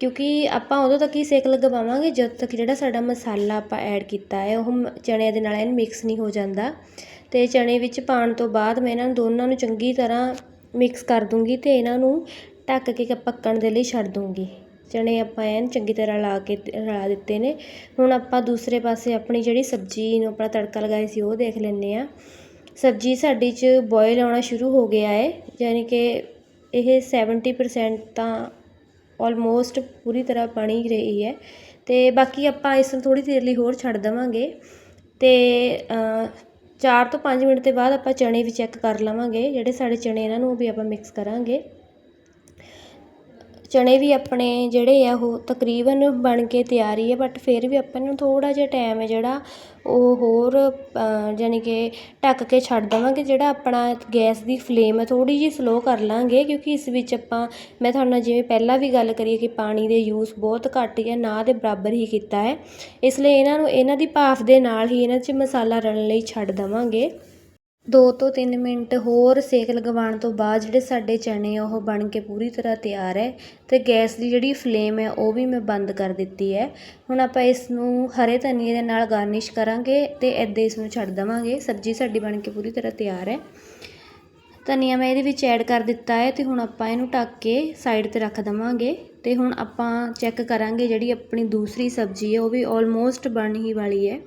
ਕਿਉਂਕਿ ਆਪਾਂ ਉਦੋਂ ਤੱਕ ਹੀ ਸੇਕ ਲਗਵਾਵਾਂਗੇ ਜਦੋਂ ਤੱਕ ਜਿਹੜਾ ਸਾਡਾ ਮਸਾਲਾ ਆਪਾਂ ਐਡ ਕੀਤਾ ਹੈ, ਉਹ ਚਣਿਆਂ ਦੇ ਨਾਲ ਐਨ ਮਿਕਸ ਨਹੀਂ ਹੋ ਜਾਂਦਾ। ਅਤੇ ਚਣੇ ਵਿੱਚ ਪਾਉਣ ਤੋਂ ਬਾਅਦ ਮੈਂ ਇਹਨਾਂ ਨੂੰ ਦੋਨਾਂ ਨੂੰ ਚੰਗੀ ਤਰ੍ਹਾਂ ਮਿਕਸ ਕਰ ਦੂੰਗੀ ਅਤੇ ਇਹਨਾਂ ਨੂੰ ਢੱਕ ਕੇ ਪੱਕਣ ਦੇ ਲਈ ਛੱਡ ਦੂੰਗੀ। ਚਣੇ ਆਪਾਂ ਐਨ ਚੰਗੀ ਤਰ੍ਹਾਂ ਲਾ ਕੇ ਰਲਾ ਦਿੱਤੇ ਨੇ। ਹੁਣ ਆਪਾਂ ਦੂਸਰੇ ਪਾਸੇ ਆਪਣੀ ਜਿਹੜੀ ਸਬਜ਼ੀ ਨੂੰ ਆਪਣਾ ਤੜਕਾ ਲਗਾਇਆ ਸੀ ਉਹ ਦੇਖ ਲੈਂਦੇ ਹਾਂ। ਸਬਜ਼ੀ ਸਾਡੀ 'ਚ ਬੋਇਲ ਆਉਣਾ ਸ਼ੁਰੂ ਹੋ ਗਿਆ ਹੈ ਯਾਨੀ ਕਿ ਇਹ 70% ਤਾਂ ਆਲਮੋਸਟ ਪੂਰੀ ਤਰ੍ਹਾਂ ਬਣੀ ਰਹੀ ਹੈ। ਅਤੇ ਬਾਕੀ ਆਪਾਂ ਇਸ ਨੂੰ ਥੋੜ੍ਹੀ ਦੇਰ ਲਈ ਹੋਰ ਛੱਡ ਦੇਵਾਂਗੇ ਅਤੇ ਚਾਰ ਤੋਂ ਪੰਜ ਮਿੰਟ ਦੇ ਬਾਅਦ ਆਪਾਂ ਚਣੇ ਵੀ ਚੈੱਕ ਕਰ ਲਵਾਂਗੇ, ਜਿਹੜੇ ਸਾਡੇ ਚਣੇ ਇਹਨਾਂ ਨੂੰ ਵੀ ਆਪਾਂ ਮਿਕਸ ਕਰਾਂਗੇ। ਚਣੇ ਵੀ ਆਪਣੇ ਜਿਹੜੇ ਆ ਉਹ ਤਕਰੀਬਨ ਬਣ ਕੇ ਤਿਆਰ ਹੀ ਹੈ ਬਟ ਫਿਰ ਵੀ ਆਪਾਂ ਨੂੰ ਥੋੜ੍ਹਾ ਜਿਹਾ ਟਾਈਮ ਹੈ ਜਿਹੜਾ ਉਹ ਹੋਰ ਯਾਨੀ ਕਿ ਢੱਕ ਕੇ ਛੱਡ ਦੇਵਾਂਗੇ, ਜਿਹੜਾ ਆਪਣਾ ਗੈਸ ਦੀ ਫਲੇਮ ਹੈ ਥੋੜ੍ਹੀ ਜਿਹੀ ਸਲੋਅ ਕਰ ਲਵਾਂਗੇ ਕਿਉਂਕਿ ਇਸ ਵਿੱਚ ਆਪਾਂ, ਮੈਂ ਤੁਹਾਡੇ ਨਾਲ ਜਿਵੇਂ ਪਹਿਲਾਂ ਵੀ ਗੱਲ ਕਰੀ ਕਿ ਪਾਣੀ ਦੇ ਯੂਜ਼ ਬਹੁਤ ਘੱਟ ਜਾਂ ਨਾ ਦੇ ਬਰਾਬਰ ਹੀ ਕੀਤਾ ਹੈ। ਇਸ ਲਈ ਇਹਨਾਂ ਨੂੰ, ਇਹਨਾਂ ਦੀ ਭਾਫ ਦੇ ਨਾਲ ਹੀ ਇਹਨਾਂ 'ਚ ਮਸਾਲਾ ਰਲਣ ਲਈ ਛੱਡ ਦੇਵਾਂਗੇ। ਦੋ ਤੋਂ ਤਿੰਨ ਮਿੰਟ ਹੋਰ ਸੇਕ ਲਗਵਾਉਣ ਤੋਂ ਬਾਅਦ ਜਿਹੜੇ ਸਾਡੇ ਚਨੇ ਆ, ਉਹ ਬਣ ਕੇ ਪੂਰੀ ਤਰ੍ਹਾਂ ਤਿਆਰ ਹੈ ਅਤੇ ਗੈਸ ਦੀ ਜਿਹੜੀ ਫਲੇਮ ਹੈ ਉਹ ਵੀ ਮੈਂ ਬੰਦ ਕਰ ਦਿੱਤੀ ਹੈ ਹੁਣ ਆਪਾਂ ਇਸ ਨੂੰ ਹਰੇ ਧਨੀਏ ਦੇ ਨਾਲ ਗਾਰਨਿਸ਼ ਕਰਾਂਗੇ ਅਤੇ ਇੱਦਾਂ ਇਸ ਨੂੰ ਛੱਡ ਦੇਵਾਂਗੇ। ਸਬਜ਼ੀ ਸਾਡੀ ਬਣ ਕੇ ਪੂਰੀ ਤਰ੍ਹਾਂ ਤਿਆਰ ਹੈ ਧਨੀਆ ਮੈਂ ਇਹਦੇ ਵਿੱਚ ਐਡ ਕਰ ਦਿੱਤਾ ਹੈ ਅਤੇ ਹੁਣ ਆਪਾਂ ਇਹਨੂੰ ਢੱਕ ਕੇ ਸਾਈਡ ਤੇ ਰੱਖ ਦੇਵਾਂਗੇ। ਅਤੇ ਹੁਣ ਆਪਾਂ ਚੈੱਕ ਕਰਾਂਗੇ ਜਿਹੜੀ ਆਪਣੀ ਦੂਸਰੀ ਸਬਜ਼ੀ ਹੈ ਉਹ ਵੀ ਆਲਮੋਸਟ ਬਣ ਹੀ ਵਾਲੀ ਹੈ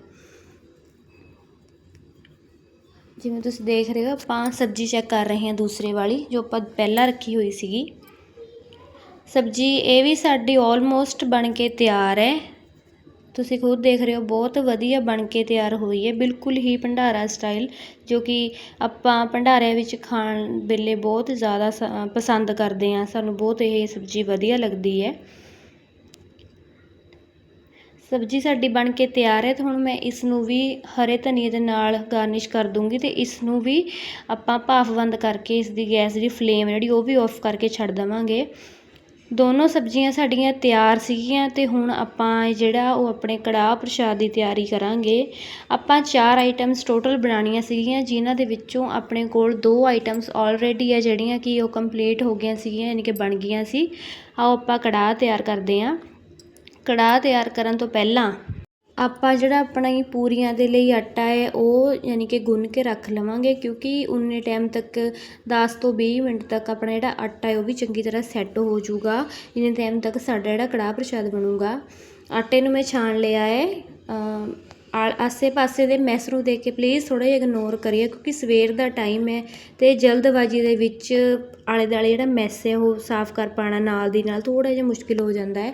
ਜਿਵੇਂ ਤੁਸੀਂ ਦੇਖ ਰਹੇ ਹੋ, ਆਪਾਂ ਸਬਜ਼ੀ ਚੈੱਕ ਕਰ ਰਹੇ ਹਾਂ ਦੂਸਰੇ ਵਾਲੀ, ਜੋ ਆਪਾਂ ਪਹਿਲਾਂ ਰੱਖੀ ਹੋਈ ਸੀਗੀ। ਸਬਜ਼ੀ ਇਹ ਵੀ ਸਾਡੀ ਆਲਮੋਸਟ ਬਣ ਕੇ ਤਿਆਰ ਹੈ। ਤੁਸੀਂ ਖੁਦ ਦੇਖ ਰਹੇ ਹੋ, ਬਹੁਤ ਵਧੀਆ ਬਣ ਕੇ ਤਿਆਰ ਹੋਈ ਹੈ, ਬਿਲਕੁਲ ਹੀ ਭੰਡਾਰਾ ਸਟਾਈਲ ਜੋ ਕਿ ਆਪਾਂ ਭੰਡਾਰਿਆਂ ਵਿੱਚ ਖਾਣ ਵੇਲੇ ਬਹੁਤ ਜ਼ਿਆਦਾ ਪਸੰਦ ਕਰਦੇ ਹਾਂ। ਸਾਨੂੰ ਬਹੁਤ ਇਹ ਸਬਜ਼ੀ ਵਧੀਆ ਲੱਗਦੀ ਹੈ। ਸਬਜ਼ੀ ਸਾਡੀ ਬਣ ਕੇ ਤਿਆਰ ਹੈ ਅਤੇ ਹੁਣ ਮੈਂ ਇਸ ਨੂੰ ਵੀ ਹਰੇ ਧਨੀਏ ਦੇ ਨਾਲ ਗਾਰਨਿਸ਼ ਕਰ ਦੂੰਗੀ ਅਤੇ ਇਸ ਨੂੰ ਵੀ ਆਪਾਂ ਭਾਫ ਬੰਦ ਕਰਕੇ ਇਸ ਦੀ ਗੈਸ ਦੀ ਫਲੇਮ ਜਿਹੜੀ ਉਹ ਵੀ ਔਫ ਕਰਕੇ ਛੱਡ ਦੇਵਾਂਗੇ। ਦੋਨੋਂ ਸਬਜ਼ੀਆਂ ਸਾਡੀਆਂ ਤਿਆਰ ਸੀਗੀਆਂ ਅਤੇ ਹੁਣ ਆਪਾਂ ਜਿਹੜਾ ਉਹ ਆਪਣੇ ਕੜਾਹ ਪ੍ਰਸ਼ਾਦ ਦੀ ਤਿਆਰੀ ਕਰਾਂਗੇ। ਆਪਾਂ ਚਾਰ ਆਈਟਮਸ ਟੋਟਲ ਬਣਾਉਣੀਆਂ ਸੀਗੀਆਂ, ਜਿਨ੍ਹਾਂ ਦੇ ਵਿੱਚੋਂ ਆਪਣੇ ਕੋਲ ਦੋ ਆਈਟਮਸ ਆਲਰੇਡੀ ਆ, ਜਿਹੜੀਆਂ ਕਿ ਉਹ ਕੰਪਲੀਟ ਹੋ ਗਈਆਂ ਸੀਗੀਆਂ, ਯਾਨੀ ਕਿ ਬਣ ਗਈਆਂ ਸੀ। ਆਓ ਆਪਾਂ ਕੜਾਹ ਤਿਆਰ ਕਰਦੇ ਹਾਂ। ਕੜਾਹ ਤਿਆਰ ਕਰਨ ਤੋਂ ਪਹਿਲਾਂ ਆਪਾਂ ਜਿਹੜਾ ਆਪਣਾ ਹੀ ਪੂਰੀਆਂ ਦੇ ਲਈ ਆਟਾ ਹੈ, ਉਹ ਯਾਨੀ ਕਿ ਗੁੰਨ ਕੇ ਰੱਖ ਲਵਾਂਗੇ ਕਿਉਂਕਿ ਉਨੇ ਟਾਈਮ ਤੱਕ, ਦਸ ਤੋਂ ਵੀਹ ਮਿੰਟ ਤੱਕ ਆਪਣਾ ਜਿਹੜਾ ਆਟਾ ਹੈ, ਉਹ ਵੀ ਚੰਗੀ ਤਰ੍ਹਾਂ ਸੈੱਟ ਹੋ ਜਾਊਗਾ। ਇੰਨੇ ਟਾਈਮ ਤੱਕ ਸਾਡਾ ਜਿਹੜਾ ਕੜਾਹ ਪ੍ਰਸ਼ਾਦ ਬਣੂਗਾ। ਆਟੇ ਨੂੰ ਮੈਂ ਛਾਣ ਲਿਆ ਹੈ। ਆਸੇ ਪਾਸੇ ਦੇ ਮੈਸ ਨੂੰ ਦੇਖ ਕੇ ਪਲੀਜ਼ ਥੋੜ੍ਹਾ ਜਿਹਾ ਇਗਨੋਰ ਕਰਿਓ ਕਿਉਂਕਿ ਸਵੇਰ ਦਾ ਟਾਈਮ ਹੈ ਤੇ ਜਲਦਬਾਜ਼ੀ ਦੇ ਵਿੱਚ ਆਲੇ ਦਾਲੇ ਜਿਹੜਾ ਮੈਸ ਹੈ, ਉਹ ਸਾਫ਼ ਕਰ ਪਾਣਾ ਨਾਲ ਦੀ ਨਾਲ ਥੋੜ੍ਹਾ ਜਿਹਾ ਮੁਸ਼ਕਿਲ ਹੋ ਜਾਂਦਾ ਹੈ।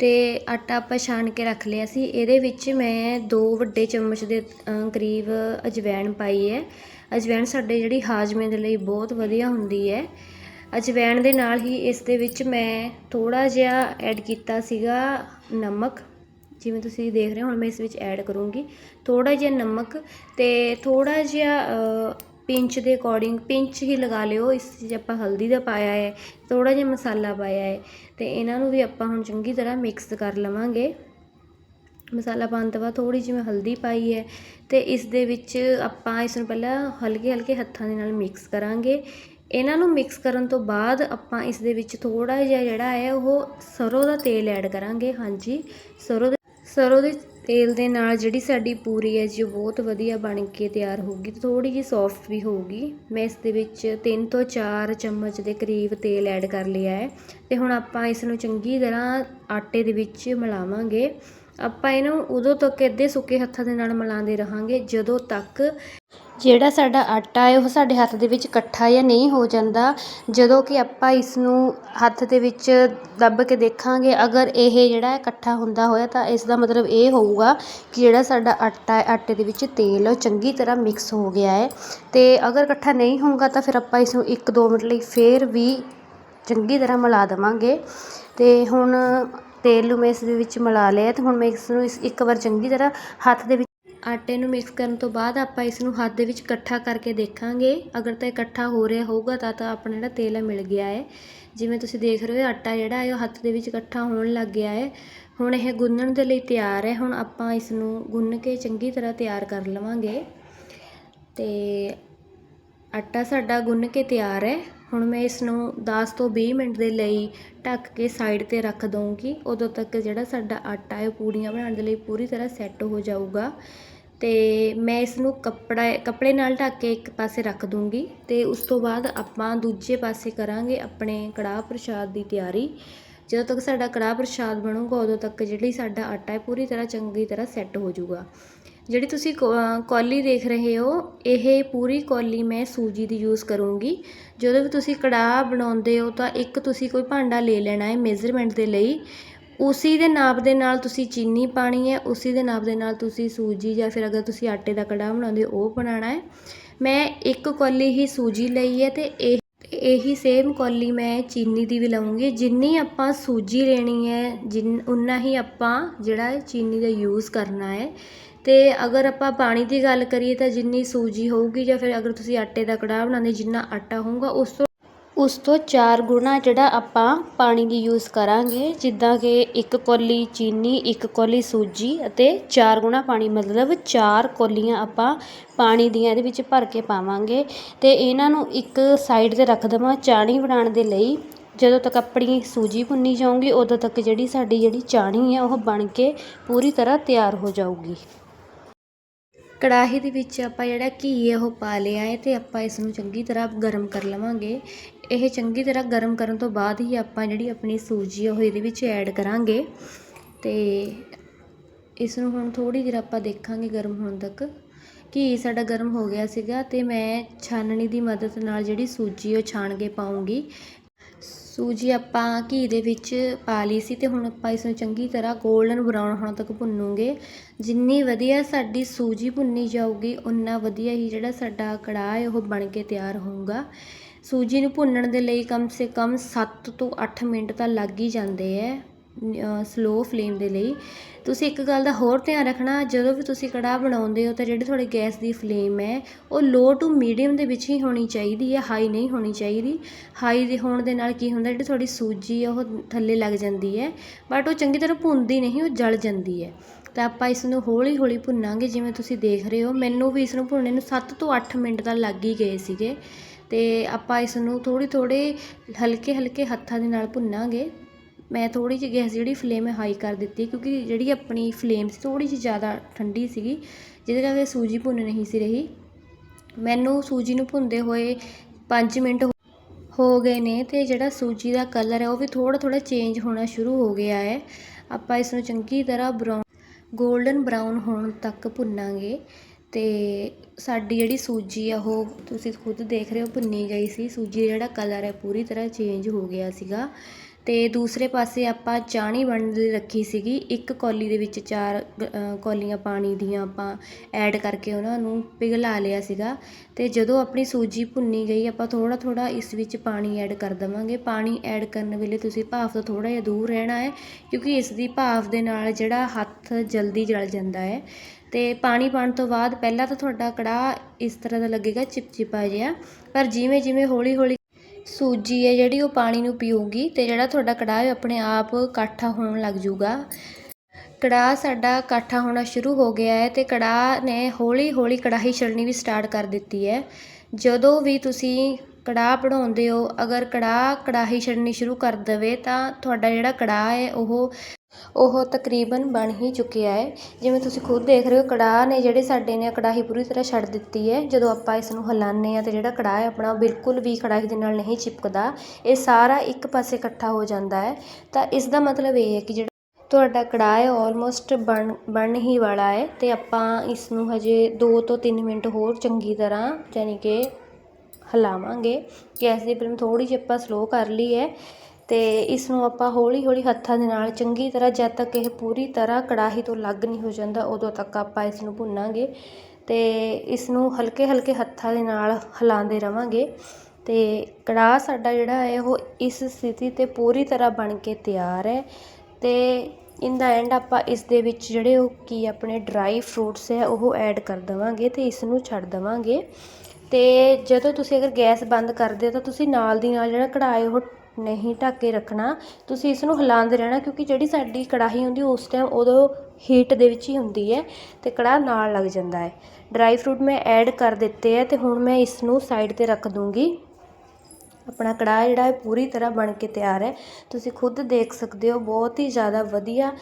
ਅਤੇ ਆਟਾ ਆਪਾਂ ਛਾਣ ਕੇ ਰੱਖ ਲਿਆ ਸੀ। ਇਹਦੇ ਵਿੱਚ ਮੈਂ ਦੋ ਵੱਡੇ ਚਮਚ ਦੇ ਕਰੀਬ ਅਜਵਾਇਣ ਪਾਈ ਹੈ। ਅਜਵਾਇਣ ਸਾਡੇ ਜਿਹੜੀ ਹਾਜ਼ਮੇ ਦੇ ਲਈ ਬਹੁਤ ਵਧੀਆ ਹੁੰਦੀ ਹੈ। ਅਜਵਾਇਣ ਦੇ ਨਾਲ ਹੀ ਇਸ ਦੇ ਵਿੱਚ ਮੈਂ ਥੋੜ੍ਹਾ ਜਿਹਾ ਐਡ ਕੀਤਾ ਸੀਗਾ ਨਮਕ। ਜਿਵੇਂ ਤੁਸੀਂ ਦੇਖ ਰਹੇ ਹੋ, ਹੁਣ ਮੈਂ ਇਸ ਵਿੱਚ ਐਡ ਕਰੂੰਗੀ। ਥੋੜ੍ਹਾ ਜਿਹਾ ਨਮਕ ਅਤੇ ਥੋੜ੍ਹਾ ਜਿਹਾ ਪਿੰਚ ਦੇ ਅਕੋਰਡਿੰਗ ਪਿੰਚ ਹੀ ਲਗਾ ਲਿਓ, ਇਸ 'ਚ ਆਪਾਂ ਹਲਦੀ ਦਾ ਪਾਇਆ ਹੈ, ਥੋੜ੍ਹਾ ਜਿਹਾ ਮਸਾਲਾ ਪਾਇਆ ਹੈ ਅਤੇ ਇਹਨਾਂ ਨੂੰ ਵੀ ਆਪਾਂ ਹੁਣ ਚੰਗੀ ਤਰ੍ਹਾਂ ਮਿਕਸ ਕਰ ਲਵਾਂਗੇ। ਮਸਾਲਾ ਪਾਉਣ ਤੋਂ ਬਾਅਦ ਥੋੜ੍ਹੀ ਜਿਹੀ ਮੈਂ ਹਲਦੀ ਪਾਈ ਹੈ ਅਤੇ ਇਸ ਦੇ ਵਿੱਚ ਆਪਾਂ ਇਸ ਨੂੰ ਪਹਿਲਾਂ ਹਲਕੇ ਹਲਕੇ ਹੱਥਾਂ ਦੇ ਨਾਲ ਮਿਕਸ ਕਰਾਂਗੇ। ਇਹਨਾਂ ਨੂੰ ਮਿਕਸ ਕਰਨ ਤੋਂ ਬਾਅਦ ਆਪਾਂ ਇਸ ਦੇ ਵਿੱਚ ਥੋੜਾ ਜਿਹਾ ਜਿਹੜਾ ਹੈ, ਉਹ ਸਰੋਂ ਦਾ ਤੇਲ ਐਡ ਕਰਾਂਗੇ, ਹਾਂਜੀ, ਸਰੋਂ ਸਰੋਂ ਦੇ ਤੇਲ ਦੇ ਨਾਲ ਜਿਹੜੀ ਸਾਡੀ ਪੂਰੀ ਹੈ ਜੀ ਉਹ ਬਹੁਤ ਵਧੀਆ ਬਣ ਕੇ ਤਿਆਰ ਹੋਊਗੀ, ਤੇ ਥੋੜੀ ਜਿਹੀ ਸੌਫਟ ਵੀ ਹੋਊਗੀ। ਮੈਂ ਇਸ ਦੇ ਵਿੱਚ 3 ਤੋਂ 4 ਚਮਚ ਦੇ ਕਰੀਬ ਤੇਲ ਐਡ ਕਰ ਲਿਆ ਹੈ। ਤੇ ਹੁਣ ਆਪਾਂ ਇਸ ਨੂੰ ਚੰਗੀ ਤਰ੍ਹਾਂ ਆਟੇ ਦੇ ਵਿੱਚ ਮਿਲਾਵਾਂਗੇ। ਆਪਾਂ ਇਹਨੂੰ ਉਦੋਂ ਤੱਕ ਇੱਦੇ ਸੁੱਕੇ ਹੱਥਾਂ ਦੇ ਨਾਲ ਮਿਲਾਉਂਦੇ ਰਹਾਂਗੇ, ਜਦੋਂ ਤੱਕ ਜਿਹੜਾ ਸਾਡਾ ਆਟਾ ਹੈ, ਉਹ ਸਾਡੇ ਹੱਥ ਦੇ ਵਿੱਚ ਇਕੱਠਾ ਜਾਂ ਨਹੀਂ ਹੋ ਜਾਂਦਾ, ਜਦੋਂ ਕਿ ਆਪਾਂ ਇਸ ਨੂੰ ਹੱਥ ਦੇ ਵਿੱਚ ਦੱਬ ਕੇ ਦੇਖਾਂਗੇ, ਅਗਰ ਇਹ ਜਿਹੜਾ ਇਕੱਠਾ ਹੁੰਦਾ ਹੋਇਆ ਤਾਂ ਇਸ ਦਾ ਮਤਲਬ ਇਹ ਹੋਊਗਾ ਕਿ ਜਿਹੜਾ ਸਾਡਾ ਆਟਾ ਹੈ, ਆਟੇ ਦੇ ਵਿੱਚ ਤੇਲ ਉਹ ਚੰਗੀ ਤਰ੍ਹਾਂ ਮਿਕਸ ਹੋ ਗਿਆ ਹੈ। ਅਤੇ ਅਗਰ ਇਕੱਠਾ ਨਹੀਂ ਹੋਊਗਾ ਤਾਂ ਫਿਰ ਆਪਾਂ ਇਸ ਨੂੰ 1-2 ਮਿੰਟ ਲਈ ਫਿਰ ਵੀ ਚੰਗੀ ਤਰ੍ਹਾਂ ਮਿਲਾ ਦੇਵਾਂਗੇ। ਅਤੇ ਹੁਣ ਤੇਲ ਨੂੰ ਮੈਂ ਇਸ ਦੇ ਵਿੱਚ ਮਿਲਾ ਲਿਆ ਅਤੇ ਹੁਣ ਮੈਂ ਇਸ ਨੂੰ ਇੱਕ ਵਾਰ ਚੰਗੀ ਤਰ੍ਹਾਂ ਹੱਥ ਦੇ ਵਿੱਚ ਆਟੇ ਨੂੰ ਮਿਕਸ ਕਰਨ ਤੋਂ ਬਾਅਦ ਆਪਾਂ ਇਸ ਨੂੰ ਹੱਥ ਦੇ ਵਿੱਚ ਇਕੱਠਾ ਕਰਕੇ ਦੇਖਾਂਗੇ। ਅਗਰ ਤਾਂ ਇਕੱਠਾ ਹੋ ਰਿਹਾ ਹੋਊਗਾ ਤਾਂ ਤਾਂ ਆਪਣਾ ਜਿਹੜਾ ਤੇਲ ਹੈ ਮਿਲ ਗਿਆ ਹੈ। ਜਿਵੇਂ ਤੁਸੀਂ ਦੇਖ ਰਹੇ ਹੋ ਆਟਾ ਜਿਹੜਾ ਹੈ, ਉਹ ਹੱਥ ਦੇ ਵਿੱਚ ਇਕੱਠਾ ਹੋਣ ਲੱਗ ਗਿਆ ਹੈ। ਹੁਣ ਇਹ ਗੁੰਨਣ ਦੇ ਲਈ ਤਿਆਰ ਹੈ। ਹੁਣ ਆਪਾਂ ਇਸ ਨੂੰ ਗੁੰਨ ਕੇ ਚੰਗੀ ਤਰ੍ਹਾਂ ਤਿਆਰ ਕਰ ਲਵਾਂਗੇ। ਤੇ ਆਟਾ ਸਾਡਾ ਗੁੰਨ ਕੇ ਤਿਆਰ ਹੈ। ਹੁਣ ਮੈਂ ਇਸ ਨੂੰ 10 ਤੋਂ 20 ਮਿੰਟ ਦੇ ਲਈ ਢੱਕ ਕੇ ਸਾਈਡ ਤੇ ਰੱਖ ਦਊਂਗੀ। ਉਦੋਂ ਤੱਕ ਜਿਹੜਾ ਸਾਡਾ ਆਟਾ ਹੈ ਪੂੜੀਆਂ ਬਣਾਉਣ ਦੇ ਲਈ ਪੂਰੀ ਤਰ੍ਹਾਂ ਸੈੱਟ ਹੋ ਜਾਊਗਾ। ਅਤੇ ਮੈਂ ਇਸ ਨੂੰ ਕੱਪੜਾ, ਕੱਪੜੇ ਨਾਲ ਢੱਕ ਕੇ ਇੱਕ ਪਾਸੇ ਰੱਖ ਦੂੰਗੀ ਅਤੇ ਉਸ ਤੋਂ ਬਾਅਦ ਆਪਾਂ ਦੂਜੇ ਪਾਸੇ ਕਰਾਂਗੇ ਆਪਣੇ ਕੜਾਹ ਪ੍ਰਸ਼ਾਦ ਦੀ ਤਿਆਰੀ। ਜਦੋਂ ਤੱਕ ਸਾਡਾ ਕੜਾਹ ਪ੍ਰਸ਼ਾਦ ਬਣੂਗਾ, ਉਦੋਂ ਤੱਕ ਜਿਹੜੀ ਸਾਡਾ ਆਟਾ ਹੈ ਪੂਰੀ ਤਰ੍ਹਾਂ ਚੰਗੀ ਤਰ੍ਹਾਂ ਸੈੱਟ ਹੋ ਜਾਊਗਾ। ਜਿਹੜੀ ਤੁਸੀਂ ਕੌ- ਕੌਲੀ ਦੇਖ ਰਹੇ ਹੋ, ਇਹ ਪੂਰੀ ਕੌਲੀ ਮੈਂ ਸੂਜੀ ਦੀ ਯੂਜ਼ ਕਰੂੰਗੀ। ਜਦੋਂ ਵੀ ਤੁਸੀਂ ਕੜਾਹ ਬਣਾਉਂਦੇ ਹੋ ਤਾਂ ਇੱਕ ਤੁਸੀਂ ਕੋਈ ਭਾਂਡਾ ਲੈ ਲੈਣਾ ਹੈ ਮੇਜ਼ਰਮੈਂਟ ਦੇ ਲਈ। ਉਸੀ ਦੇ ਨਾਪ ਦੇ ਨਾਲ ਤੁਸੀਂ ਚੀਨੀ ਪਾਣੀ ਹੈ, ਉਸੀ ਦੇ ਨਾਪ ਦੇ ਨਾਲ ਤੁਸੀਂ ਸੂਜੀ ਜਾਂ ਫਿਰ ਅਗਰ ਤੁਸੀਂ ਆਟੇ ਦਾ ਕੜਾਹ ਬਣਾਉਂਦੇ ਹੋ, ਉਹ ਬਣਾਉਣਾ ਹੈ। ਮੈਂ ਇੱਕ ਕੌਲੀ ਹੀ ਸੂਜੀ ਲਈ ਹੈ ਤੇ ਇਹ, ਇਹੀ ਸੇਮ ਕੌਲੀ ਮੈਂ ਚੀਨੀ ਦੀ ਵੀ ਲਵਾਂਗੀ ਜਿੰਨੀ ਆਪਾਂ ਸੂਜੀ ਲੈਣੀ ਹੈ, ਜਿੰਨ ਉਨਾ ਹੀ ਆਪਾਂ ਜਿਹੜਾ ਚੀਨੀ ਦਾ ਯੂਜ਼ ਕਰਨਾ ਹੈ। ਤੇ ਅਗਰ ਆਪਾਂ ਪਾਣੀ ਦੀ ਗੱਲ ਕਰੀਏ ਤਾਂ ਜਿੰਨੀ ਸੂਜੀ ਹੋਊਗੀ ਜਾਂ ਫਿਰ ਅਗਰ ਤੁਸੀਂ ਆਟੇ ਦਾ ਕੜਾਹ ਬਣਾਉਂਦੇ ਜਿੰਨਾ ਆਟਾ ਹੋਊਗਾ, ਉਸ ਤੋਂ ਉਸ ਤੋਂ ਚਾਰ ਗੁਣਾ ਜਿਹੜਾ ਆਪਾਂ ਪਾਣੀ ਦੀ ਯੂਜ਼ ਕਰਾਂਗੇ, ਜਿੱਦਾਂ ਕਿ ਇੱਕ ਕੌਲੀ ਚੀਨੀ, ਇੱਕ ਕੌਲੀ ਸੂਜੀ ਅਤੇ ਚਾਰ ਗੁਣਾ ਪਾਣੀ, ਮਤਲਬ ਚਾਰ ਕੌਲੀਆਂ ਆਪਾਂ ਪਾਣੀ ਦੀਆਂ ਇਹਦੇ ਵਿੱਚ ਭਰ ਕੇ ਪਾਵਾਂਗੇ। ਅਤੇ ਇਹਨਾਂ ਨੂੰ ਇੱਕ ਸਾਈਡ ਤੇ ਰੱਖ ਦੇਵਾਂ ਚਾਣੀ ਬਣਾਉਣ ਦੇ ਲਈ। ਜਦੋਂ ਤੱਕ ਆਪਣੀ ਸੂਜੀ ਭੁੰਨੀ ਜਾਊਗੀ, ਉਦੋਂ ਤੱਕ ਜਿਹੜੀ ਸਾਡੀ ਜਿਹੜੀ ਚਾਣੀ ਆ, ਉਹ ਬਣ ਕੇ ਪੂਰੀ ਤਰ੍ਹਾਂ ਤਿਆਰ ਹੋ ਜਾਊਗੀ। ਕੜਾਹੀ ਦੇ ਵਿੱਚ ਆਪਾਂ ਜਿਹੜਾ ਘੀ ਹੈ ਉਹ ਪਾ ਲਿਆ ਹੈ ਅਤੇ ਆਪਾਂ ਇਸ ਨੂੰ ਚੰਗੀ ਤਰ੍ਹਾਂ ਗਰਮ ਕਰ ਲਵਾਂਗੇ। ਇਹ ਚੰਗੀ ਤਰ੍ਹਾਂ ਗਰਮ ਕਰਨ ਤੋਂ ਬਾਅਦ ਹੀ ਆਪਾਂ ਜਿਹੜੀ ਆਪਣੀ ਸੂਜੀ ਉਹ ਇਹਦੇ ਵਿੱਚ ਐਡ ਕਰਾਂਗੇ। ਅਤੇ ਇਸ ਨੂੰ ਹੁਣ ਥੋੜ੍ਹੀ ਦੇਰ ਆਪਾਂ ਦੇਖਾਂਗੇ ਗਰਮ ਹੋਣ ਤੱਕ। ਘੀ ਸਾਡਾ ਗਰਮ ਹੋ ਗਿਆ ਸੀਗਾ ਅਤੇ ਮੈਂ ਛਾਨਣੀ ਦੀ ਮਦਦ ਨਾਲ ਜਿਹੜੀ ਸੂਜੀ ਉਹ ਛਾਣ ਕੇ ਪਾਉਂਗੀ ਸੂਜੀ ਆਪਾਂ ਘੀ ਦੇ ਵਿੱਚ ਪਾ ਲਈ ਸੀ ਅਤੇ ਹੁਣ ਆਪਾਂ ਇਸ ਨੂੰ ਚੰਗੀ ਤਰ੍ਹਾਂ ਗੋਲਡਨ ਬਰਾਊਨ ਹੋਣ ਤੱਕ ਭੁੰਨੂਗੇ। ਜਿੰਨੀ ਵਧੀਆ ਸਾਡੀ ਸੂਜੀ ਭੁੰਨੀ ਜਾਊਗੀ ਉਨਾ ਵਧੀਆ ਹੀ ਜਿਹੜਾ ਸਾਡਾ ਕੜਾਹ ਹੈ, ਉਹ ਬਣ ਕੇ ਤਿਆਰ ਹੋਊਗਾ। ਸੂਜੀ ਨੂੰ ਭੁੰਨਣ ਦੇ ਲਈ ਕਮ ਸੇ ਕਮ ਸੱਤ ਤੋਂ ਅੱਠ ਮਿੰਟ ਤਾਂ ਲੱਗ ਹੀ ਜਾਂਦੇ ਹੈ ਸਲੋ ਫਲੇਮ ਦੇ ਲਈ। ਤੁਸੀਂ ਇੱਕ ਗੱਲ ਦਾ ਹੋਰ ਧਿਆਨ ਰੱਖਣਾ, ਜਦੋਂ ਵੀ ਤੁਸੀਂ ਕੜਾਹ ਬਣਾਉਂਦੇ ਹੋ ਤਾਂ ਜਿਹੜੀ ਤੁਹਾਡੀ ਗੈਸ ਦੀ ਫਲੇਮ ਹੈ, ਉਹ ਲੋ ਟੂ ਮੀਡੀਅਮ ਦੇ ਵਿੱਚ ਹੀ ਹੋਣੀ ਚਾਹੀਦੀ ਹੈ ਹਾਈ ਨਹੀਂ ਹੋਣੀ ਚਾਹੀਦੀ। ਹਾਈ ਦੇ ਹੋਣ ਦੇ ਨਾਲ ਕੀ ਹੁੰਦਾ, ਜਿਹੜੀ ਤੁਹਾਡੀ ਸੂਜੀ ਹੈ ਉਹ ਥੱਲੇ ਲੱਗ ਜਾਂਦੀ ਹੈ ਬਟ ਉਹ ਚੰਗੀ ਤਰ੍ਹਾਂ ਭੁੰਨਦੀ ਨਹੀਂ, ਉਹ ਜਲ ਜਾਂਦੀ ਹੈ। ਤਾਂ ਆਪਾਂ ਇਸ ਨੂੰ ਹੌਲੀ ਹੌਲੀ ਭੁੰਨਾਂਗੇ, ਜਿਵੇਂ ਤੁਸੀਂ ਦੇਖ ਰਹੇ ਹੋ। ਮੈਨੂੰ ਵੀ ਇਸ ਨੂੰ ਭੁੰਨਣ ਨੂੰ 7 ਤੋਂ 8 ਮਿੰਟ ਤਾਂ ਲੱਗ ਹੀ ਗਏ ਸੀਗੇ। ਤੇ ਆਪਾਂ ਇਸ ਨੂੰ ਥੋੜੀ ਥੋੜੇ ਹਲਕੇ ਹਲਕੇ ਹੱਥਾਂ ਦੇ ਨਾਲ ਭੁੰਨਾਂਗੇ। ਮੈਂ ਥੋੜ੍ਹੀ ਜਿਹੀ ਗੈਸ ਜਿਹੜੀ ਫਲੇਮ ਹੈ ਹਾਈ ਕਰ ਦਿੱਤੀ ਕਿਉਂਕਿ ਜਿਹੜੀ ਆਪਣੀ ਫਲੇਮ ਸੀ ਥੋੜ੍ਹੀ ਜਿਹੀ ਜ਼ਿਆਦਾ ਠੰਡੀ ਸੀਗੀ, ਜਿਹਦੇ ਕਰਕੇ ਸੂਜੀ ਭੁੰਨ ਨਹੀਂ ਸੀ ਰਹੀ। ਮੈਨੂੰ ਸੂਜੀ ਨੂੰ ਭੁੰਨਦੇ ਹੋਏ 5 ਮਿੰਟ ਹੋ ਗਏ ਨੇ ਤੇ ਜਿਹੜਾ ਸੂਜੀ ਦਾ ਕਲਰ ਹੈ ਉਹ ਵੀ ਥੋੜਾ ਥੋੜਾ ਚੇਂਜ ਹੋਣਾ ਸ਼ੁਰੂ ਹੋ ਗਿਆ ਹੈ। ਆਪਾਂ ਇਸ ਨੂੰ ਚੰਗੀ ਤਰ੍ਹਾਂ ਬਰਾਊਨ 골ਡਨ ਬਰਾਊਨ ਹੋਣ ਤੱਕ ਭੁੰਨਾਂਗੇ ਤੇ ਸਾਡੀ ਜਿਹੜੀ ਸੂਜੀ ਆ ਉਹ ਤੁਸੀਂ ਖੁਦ ਦੇਖ ਰਹੇ ਹੋ ਭੁੰਨੀ ਗਈ ਸੀ। ਸੂਜੀ ਦਾ ਜਿਹੜਾ ਕਲਰ ਹੈ ਪੂਰੀ ਤਰ੍ਹਾਂ ਚੇਂਜ ਹੋ ਗਿਆ ਸੀਗਾ। ਅਤੇ ਦੂਸਰੇ ਪਾਸੇ ਆਪਾਂ ਚਾਣੀ ਬਣਨ ਲਈ ਰੱਖੀ ਸੀਗੀ। ਇੱਕ ਕੌਲੀ ਦੇ ਵਿੱਚ ਚਾਰ ਕੌਲੀਆਂ ਪਾਣੀ ਦੀਆਂ ਆਪਾਂ ਐਡ ਕਰਕੇ ਉਹਨਾਂ ਨੂੰ ਪਿਘਲਾ ਲਿਆ ਸੀਗਾ। ਅਤੇ ਜਦੋਂ ਆਪਣੀ ਸੂਜੀ ਭੁੰਨੀ ਗਈ, ਆਪਾਂ ਥੋੜ੍ਹਾ ਥੋੜ੍ਹਾ ਇਸ ਵਿੱਚ ਪਾਣੀ ਐਡ ਕਰ ਦੇਵਾਂਗੇ। ਪਾਣੀ ਐਡ ਕਰਨ ਵੇਲੇ ਤੁਸੀਂ ਭਾਫ਼ ਤੋਂ ਥੋੜ੍ਹਾ ਜਿਹਾ ਦੂਰ ਰਹਿਣਾ ਹੈ, ਕਿਉਂਕਿ ਇਸ ਦੀ ਭਾਫ਼ ਦੇ ਨਾਲ ਜਿਹੜਾ ਹੱਥ ਜਲਦੀ ਜਲ ਜਾਂਦਾ ਹੈ। ਅਤੇ ਪਾਣੀ ਪਾਉਣ ਤੋਂ ਬਾਅਦ ਪਹਿਲਾਂ ਤਾਂ ਤੁਹਾਡਾ ਕੜਾਹ ਇਸ ਤਰ੍ਹਾਂ ਦਾ ਲੱਗੇਗਾ ਚਿਪਚਿਪਾ ਜਿਹਾ, ਪਰ ਜਿਵੇਂ ਜਿਵੇਂ ਹੌਲੀ ਹੌਲੀ ਸੂਜੀ ਹੈ ਜਿਹੜੀ ਉਹ ਪਾਣੀ ਨੂੰ ਪੀਊਗੀ ਅਤੇ ਜਿਹੜਾ ਤੁਹਾਡਾ ਕੜਾਹ ਹੈ ਆਪਣੇ ਆਪ ਇਕੱਠਾ ਹੋਣ ਲੱਗ ਜੂਗਾ ਕੜਾਹ ਸਾਡਾ ਇਕੱਠਾ ਹੋਣਾ ਸ਼ੁਰੂ ਹੋ ਗਿਆ ਹੈ ਅਤੇ ਕੜਾਹ ਨੇ ਹੌਲੀ ਹੌਲੀ ਕੜਾਹੀ ਛੱਡਣੀ ਵੀ ਸਟਾਰਟ ਕਰ ਦਿੱਤੀ ਹੈ। ਜਦੋਂ ਵੀ ਤੁਸੀਂ ਕੜਾਹ ਬਣਾਉਂਦੇ ਹੋ, ਅਗਰ ਕੜਾਹ ਕੜਾਹੀ ਛੱਡਣੀ ਸ਼ੁਰੂ ਕਰ ਦੇਵੇ ਤਾਂ ਤੁਹਾਡਾ ਜਿਹੜਾ ਕੜਾਹ ਹੈ, ਉਹ ਉਹ ਤਕਰੀਬਨ ਬਣ ਹੀ ਚੁੱਕਿਆ ਹੈ। ਜਿਵੇਂ ਤੁਸੀਂ ਖੁਦ ਦੇਖ ਰਹੇ ਹੋ, ਕੜਾਹ ਨੇ ਜਿਹੜੇ ਸਾਡੇ ਨੇ, ਕੜਾਹੀ ਪੂਰੀ ਤਰ੍ਹਾਂ ਛੱਡ ਦਿੱਤੀ ਹੈ। ਜਦੋਂ ਆਪਾਂ ਇਸ ਨੂੰ ਹਿਲਾਉਂਦੇ ਹਾਂ ਤਾਂ ਜਿਹੜਾ ਕੜਾਹ ਹੈ ਆਪਣਾ ਬਿਲਕੁਲ ਵੀ ਕੜਾਹੀ ਦੇ ਨਾਲ ਨਹੀਂ ਚਿਪਕਦਾ। ਇਹ ਸਾਰਾ ਇੱਕ ਪਾਸੇ ਇਕੱਠਾ ਹੋ ਜਾਂਦਾ ਹੈ। ਤਾਂ ਇਸ ਦਾ ਮਤਲਬ ਇਹ ਹੈ ਕਿ ਜਿਹੜਾ ਤੁਹਾਡਾ ਕੜਾਹ ਹੈ ਆਲਮੋਸਟ ਬਣ ਬਣ ਹੀ ਵਾਲਾ ਹੈ ਅਤੇ ਆਪਾਂ ਇਸ ਨੂੰ ਹਜੇ 2 ਤੋਂ 3 ਮਿੰਟ ਹੋਰ ਚੰਗੀ ਤਰ੍ਹਾਂ ਯਾਨੀ ਕਿ ਹਿਲਾਵਾਂਗੇ। ਗੈਸ ਦੀ ਫਲੇਮ ਥੋੜ੍ਹੀ ਜਿਹੀ ਆਪਾਂ ਸਲੋ ਕਰ ਲਈ ਹੈ। ਅਤੇ ਇਸ ਨੂੰ ਆਪਾਂ ਹੌਲੀ ਹੌਲੀ ਹੱਥਾਂ ਦੇ ਨਾਲ ਚੰਗੀ ਤਰ੍ਹਾਂ ਜਦ ਤੱਕ ਇਹ ਪੂਰੀ ਤਰ੍ਹਾਂ ਕੜਾਹੀ ਤੋਂ ਅਲੱਗ ਨਹੀਂ ਹੋ ਜਾਂਦਾ, ਉਦੋਂ ਤੱਕ ਆਪਾਂ ਇਸ ਨੂੰ ਭੁੰਨਾਂਗੇ ਅਤੇ ਇਸ ਨੂੰ ਹਲਕੇ ਹਲਕੇ ਹੱਥਾਂ ਦੇ ਨਾਲ ਹਿਲਾਉਂਦੇ ਰਹਾਂਗੇ ਅਤੇ ਕੜਾਹ ਸਾਡਾ ਜਿਹੜਾ ਹੈ, ਉਹ ਇਸ ਸਥਿਤੀ ਤੇ ਪੂਰੀ ਤਰ੍ਹਾਂ ਬਣ ਕੇ ਤਿਆਰ ਹੈ ਅਤੇ ਇਨ ਦਾ ਐਂਡ ਆਪਾਂ ਇਸ ਦੇ ਵਿੱਚ ਜਿਹੜੇ ਉਹ ਕੀ ਆਪਣੇ ਡਰਾਈ ਫਰੂਟਸ ਹੈ, ਉਹ ਐਡ ਕਰ ਦੇਵਾਂਗੇ ਅਤੇ ਇਸ ਨੂੰ ਛੱਡ ਦੇਵਾਂਗੇ ਅਤੇ ਜਦੋਂ ਤੁਸੀਂ ਅਗਰ ਗੈਸ ਬੰਦ ਕਰਦੇ ਹੋ, ਤਾਂ ਤੁਸੀਂ ਨਾਲ ਦੀ ਨਾਲ ਜਿਹੜਾ ਕੜਾਹ ਹੈ, ਉਹ ਨਹੀਂ ਢੱਕ ਕੇ ਰੱਖਣਾ। ਤੁਸੀਂ ਇਸ ਨੂੰ ਹਿਲਾਉਂਦੇ ਰਹਿਣਾ ਕਿਉਂਕਿ ਜਿਹੜੀ ਸਾਡੀ ਕੜਾਹੀ ਹੁੰਦੀ, ਉਸ ਟਾਈਮ ਉਦੋਂ ਹੀਟ ਦੇ ਵਿੱਚ ਹੀ ਹੁੰਦੀ ਹੈ ਅਤੇ ਕੜਾਹ ਨਾਲ ਲੱਗ ਜਾਂਦਾ ਹੈ। ਡਰਾਈ ਫਰੂਟ ਮੈਂ ਐਡ ਕਰ ਦਿੱਤੇ ਹੈ ਅਤੇ ਹੁਣ ਮੈਂ ਇਸ ਨੂੰ ਸਾਈਡ ਤੇ ਰੱਖ ਦੂੰਗੀ। ਆਪਣਾ ਕੜਾਹ ਜਿਹੜਾ ਹੈ ਪੂਰੀ ਤਰ੍ਹਾਂ ਬਣ ਕੇ ਤਿਆਰ ਹੈ। ਤੁਸੀਂ ਖੁਦ ਦੇਖ ਸਕਦੇ ਹੋ, ਬਹੁਤ ਹੀ ਜ਼ਿਆਦਾ ਵਧੀਆ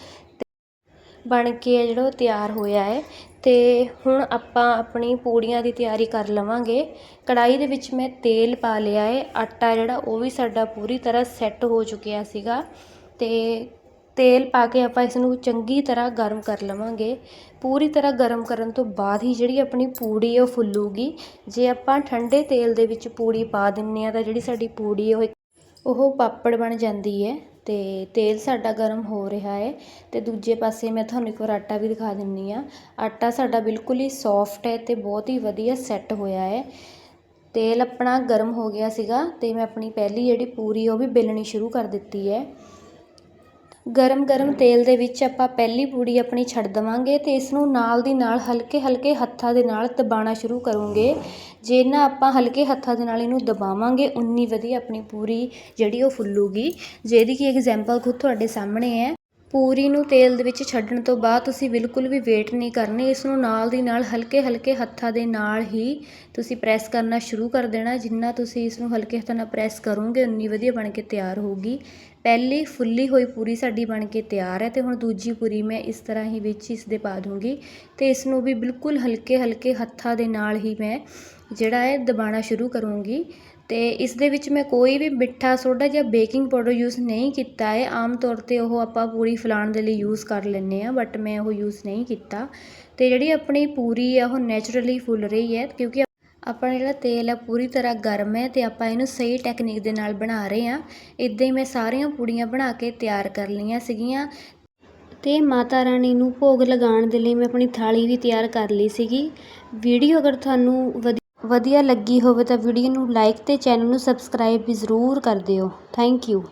ਬਣ ਕੇ ਹੈ ਜਿਹੜਾ ਉਹ ਤਿਆਰ ਹੋਇਆ ਹੈ ਅਤੇ ਹੁਣ ਆਪਾਂ ਆਪਣੀ ਪੂੜੀਆਂ ਦੀ ਤਿਆਰੀ ਕਰ ਲਵਾਂਗੇ। ਕੜਾਹੀ ਦੇ ਵਿੱਚ ਮੈਂ ਤੇਲ ਪਾ ਲਿਆ ਹੈ। ਆਟਾ ਜਿਹੜਾ ਉਹ ਵੀ ਸਾਡਾ ਪੂਰੀ ਤਰ੍ਹਾਂ ਸੈੱਟ ਹੋ ਚੁੱਕਿਆ ਸੀਗਾ ਅਤੇ ਤੇਲ ਪਾ ਕੇ ਆਪਾਂ ਇਸ ਨੂੰ ਚੰਗੀ ਤਰ੍ਹਾਂ ਗਰਮ ਕਰ ਲਵਾਂਗੇ। ਪੂਰੀ ਤਰ੍ਹਾਂ ਗਰਮ ਕਰਨ ਤੋਂ ਬਾਅਦ ਹੀ ਜਿਹੜੀ ਆਪਣੀ ਪੂੜੀ ਹੈ ਉਹ ਫੁੱਲੂਗੀ। ਜੇ ਆਪਾਂ ਠੰਡੇ ਤੇਲ ਦੇ ਵਿੱਚ ਪੂੜੀ ਪਾ ਦਿੰਦੇ ਹਾਂ ਤਾਂ ਜਿਹੜੀ ਸਾਡੀ ਪੂੜੀ ਹੈ ਉਹ ਉਹ ਪਾਪੜ ਬਣ ਜਾਂਦੀ ਹੈ। ਤੇ ਤੇਲ ਸਾਡਾ ਗਰਮ ਹੋ ਰਿਹਾ ਹੈ ਅਤੇ ਦੂਜੇ ਪਾਸੇ ਮੈਂ ਤੁਹਾਨੂੰ ਇੱਕ ਵਾਰ ਆਟਾ ਵੀ ਦਿਖਾ ਦਿੰਦੀ ਹਾਂ। ਆਟਾ ਸਾਡਾ ਬਿਲਕੁਲ ਹੀ ਸੋਫਟ ਹੈ ਅਤੇ ਬਹੁਤ ਹੀ ਵਧੀਆ ਸੈੱਟ ਹੋਇਆ ਹੈ। ਤੇਲ ਆਪਣਾ ਗਰਮ ਹੋ ਗਿਆ ਸੀਗਾ ਅਤੇ ਮੈਂ ਆਪਣੀ ਪਹਿਲੀ ਜਿਹੜੀ ਪੂਰੀ ਉਹ ਵੀ ਬੇਲਣੀ ਸ਼ੁਰੂ ਕਰ ਦਿੱਤੀ ਹੈ। ਗਰਮ ਗਰਮ ਤੇਲ ਦੇ ਵਿੱਚ ਆਪਾਂ ਪਹਿਲੀ ਪੂੜੀ ਆਪਣੀ ਛੱਡ ਦੇਵਾਂਗੇ ਅਤੇ ਇਸ ਨੂੰ ਨਾਲ ਦੀ ਨਾਲ ਹਲਕੇ ਹਲਕੇ ਹੱਥਾਂ ਦੇ ਨਾਲ ਦਬਾਉਣਾ ਸ਼ੁਰੂ ਕਰੂੰਗੇ। ਜਿੰਨਾ ਆਪਾਂ ਹਲਕੇ ਹੱਥਾਂ ਦੇ ਨਾਲ ਇਹਨੂੰ ਦਬਾਵਾਂਗੇ, ਉਨੀ ਵਧੀਆ ਆਪਣੀ ਪੂਰੀ ਜਿਹੜੀ ਉਹ ਫੁੱਲੂਗੀ। ਜਿਹਦੀ ਕਿ ਐਗਜ਼ਾਮਪਲ ਖੁਦ ਤੁਹਾਡੇ ਸਾਹਮਣੇ ਹੈ। ਪੂਰੀ ਨੂੰ ਤੇਲ ਦੇ ਵਿੱਚ ਛੱਡਣ ਤੋਂ ਬਾਅਦ ਤੁਸੀਂ ਬਿਲਕੁਲ ਵੀ ਵੇਟ ਨਹੀਂ ਕਰਨੀ। ਇਸ ਨੂੰ ਨਾਲ ਦੀ ਨਾਲ ਹਲਕੇ ਹਲਕੇ ਹੱਥਾਂ ਦੇ ਨਾਲ ਹੀ ਤੁਸੀਂ ਪ੍ਰੈਸ ਕਰਨਾ ਸ਼ੁਰੂ ਕਰ ਦੇਣਾ। ਜਿੰਨਾ ਤੁਸੀਂ ਇਸ ਨੂੰ ਹਲਕੇ ਹੱਥਾਂ ਨਾਲ ਪ੍ਰੈਸ ਕਰੋਗੇ, ਉਨੀ ਵਧੀਆ ਬਣ ਕੇ ਤਿਆਰ ਹੋਊਗੀ। ਪਹਿਲੀ ਫੁੱਲੀ ਹੋਈ ਪੂਰੀ ਸਾਡੀ ਬਣ ਕੇ ਤਿਆਰ ਹੈ ਅਤੇ ਹੁਣ ਦੂਜੀ ਪੂਰੀ ਮੈਂ ਇਸ ਤਰ੍ਹਾਂ ਹੀ ਵਿੱਚ ਇਸ ਦੇ ਪਾ ਦੂੰਗੀ ਅਤੇ ਇਸ ਨੂੰ ਵੀ ਬਿਲਕੁਲ ਹਲਕੇ ਹਲਕੇ ਹੱਥਾਂ ਦੇ ਨਾਲ ਹੀ ਮੈਂ ਜਿਹੜਾ ਹੈ ਦਬਾਉਣਾ ਸ਼ੁਰੂ ਕਰੂੰਗੀ ਅਤੇ ਇਸ ਦੇ ਵਿੱਚ ਮੈਂ ਕੋਈ ਵੀ ਮਿੱਠਾ, ਸੋਡਾ ਜਾਂ ਬੇਕਿੰਗ ਪਾਊਡਰ ਯੂਜ਼ ਨਹੀਂ ਕੀਤਾ ਹੈ। ਆਮ ਤੌਰ ਤੇ ਉਹ ਆਪਾਂ ਪੂਰੀ ਫੈਲਾਉਣ ਦੇ ਲਈ ਯੂਜ਼ ਕਰ ਲੈਂਦੇ ਹਾਂ ਬਟ ਮੈਂ ਉਹ ਯੂਜ਼ ਨਹੀਂ ਕੀਤਾ ਅਤੇ ਜਿਹੜੀ ਆਪਣੀ ਪੂਰੀ ਆ ਉਹ ਨੈਚੁਰਲੀ ਫੁੱਲ ਰਹੀ ਹੈ ਕਿਉਂਕਿ ਆਪਣਾ ਜਿਹੜਾ ਤੇਲ ਹੈ ਪੂਰੀ ਤਰ੍ਹਾਂ ਗਰਮ ਹੈ ਅਤੇ ਆਪਾਂ ਇਹਨੂੰ ਸਹੀ ਟੈਕਨੀਕ ਦੇ ਨਾਲ ਬਣਾ ਰਹੇ ਹਾਂ। ਇੱਦਾਂ ਹੀ ਮੈਂ ਸਾਰੀਆਂ ਪੂੜੀਆਂ ਬਣਾ ਕੇ ਤਿਆਰ ਕਰ ਲਈਆਂ ਸੀਗੀਆਂ। ਅਤੇ ਮਾਤਾ ਰਾਣੀ ਨੂੰ ਭੋਗ ਲਗਾਉਣ ਦੇ ਲਈ ਮੈਂ ਆਪਣੀ ਥਾਲੀ ਵੀ ਤਿਆਰ ਕਰ ਲਈ ਸੀਗੀ। ਵੀਡੀਓ ਅਗਰ ਤੁਹਾਨੂੰ ਵਧੀ- ਵਧੀਆ ਲੱਗੀ ਹੋਵੇ ਤਾਂ ਵੀਡੀਓ ਨੂੰ ਲਾਈਕ ਅਤੇ ਚੈਨਲ ਨੂੰ ਸਬਸਕ੍ਰਾਈਬ ਵੀ ਜ਼ਰੂਰ ਕਰ ਦਿਓ। Thank you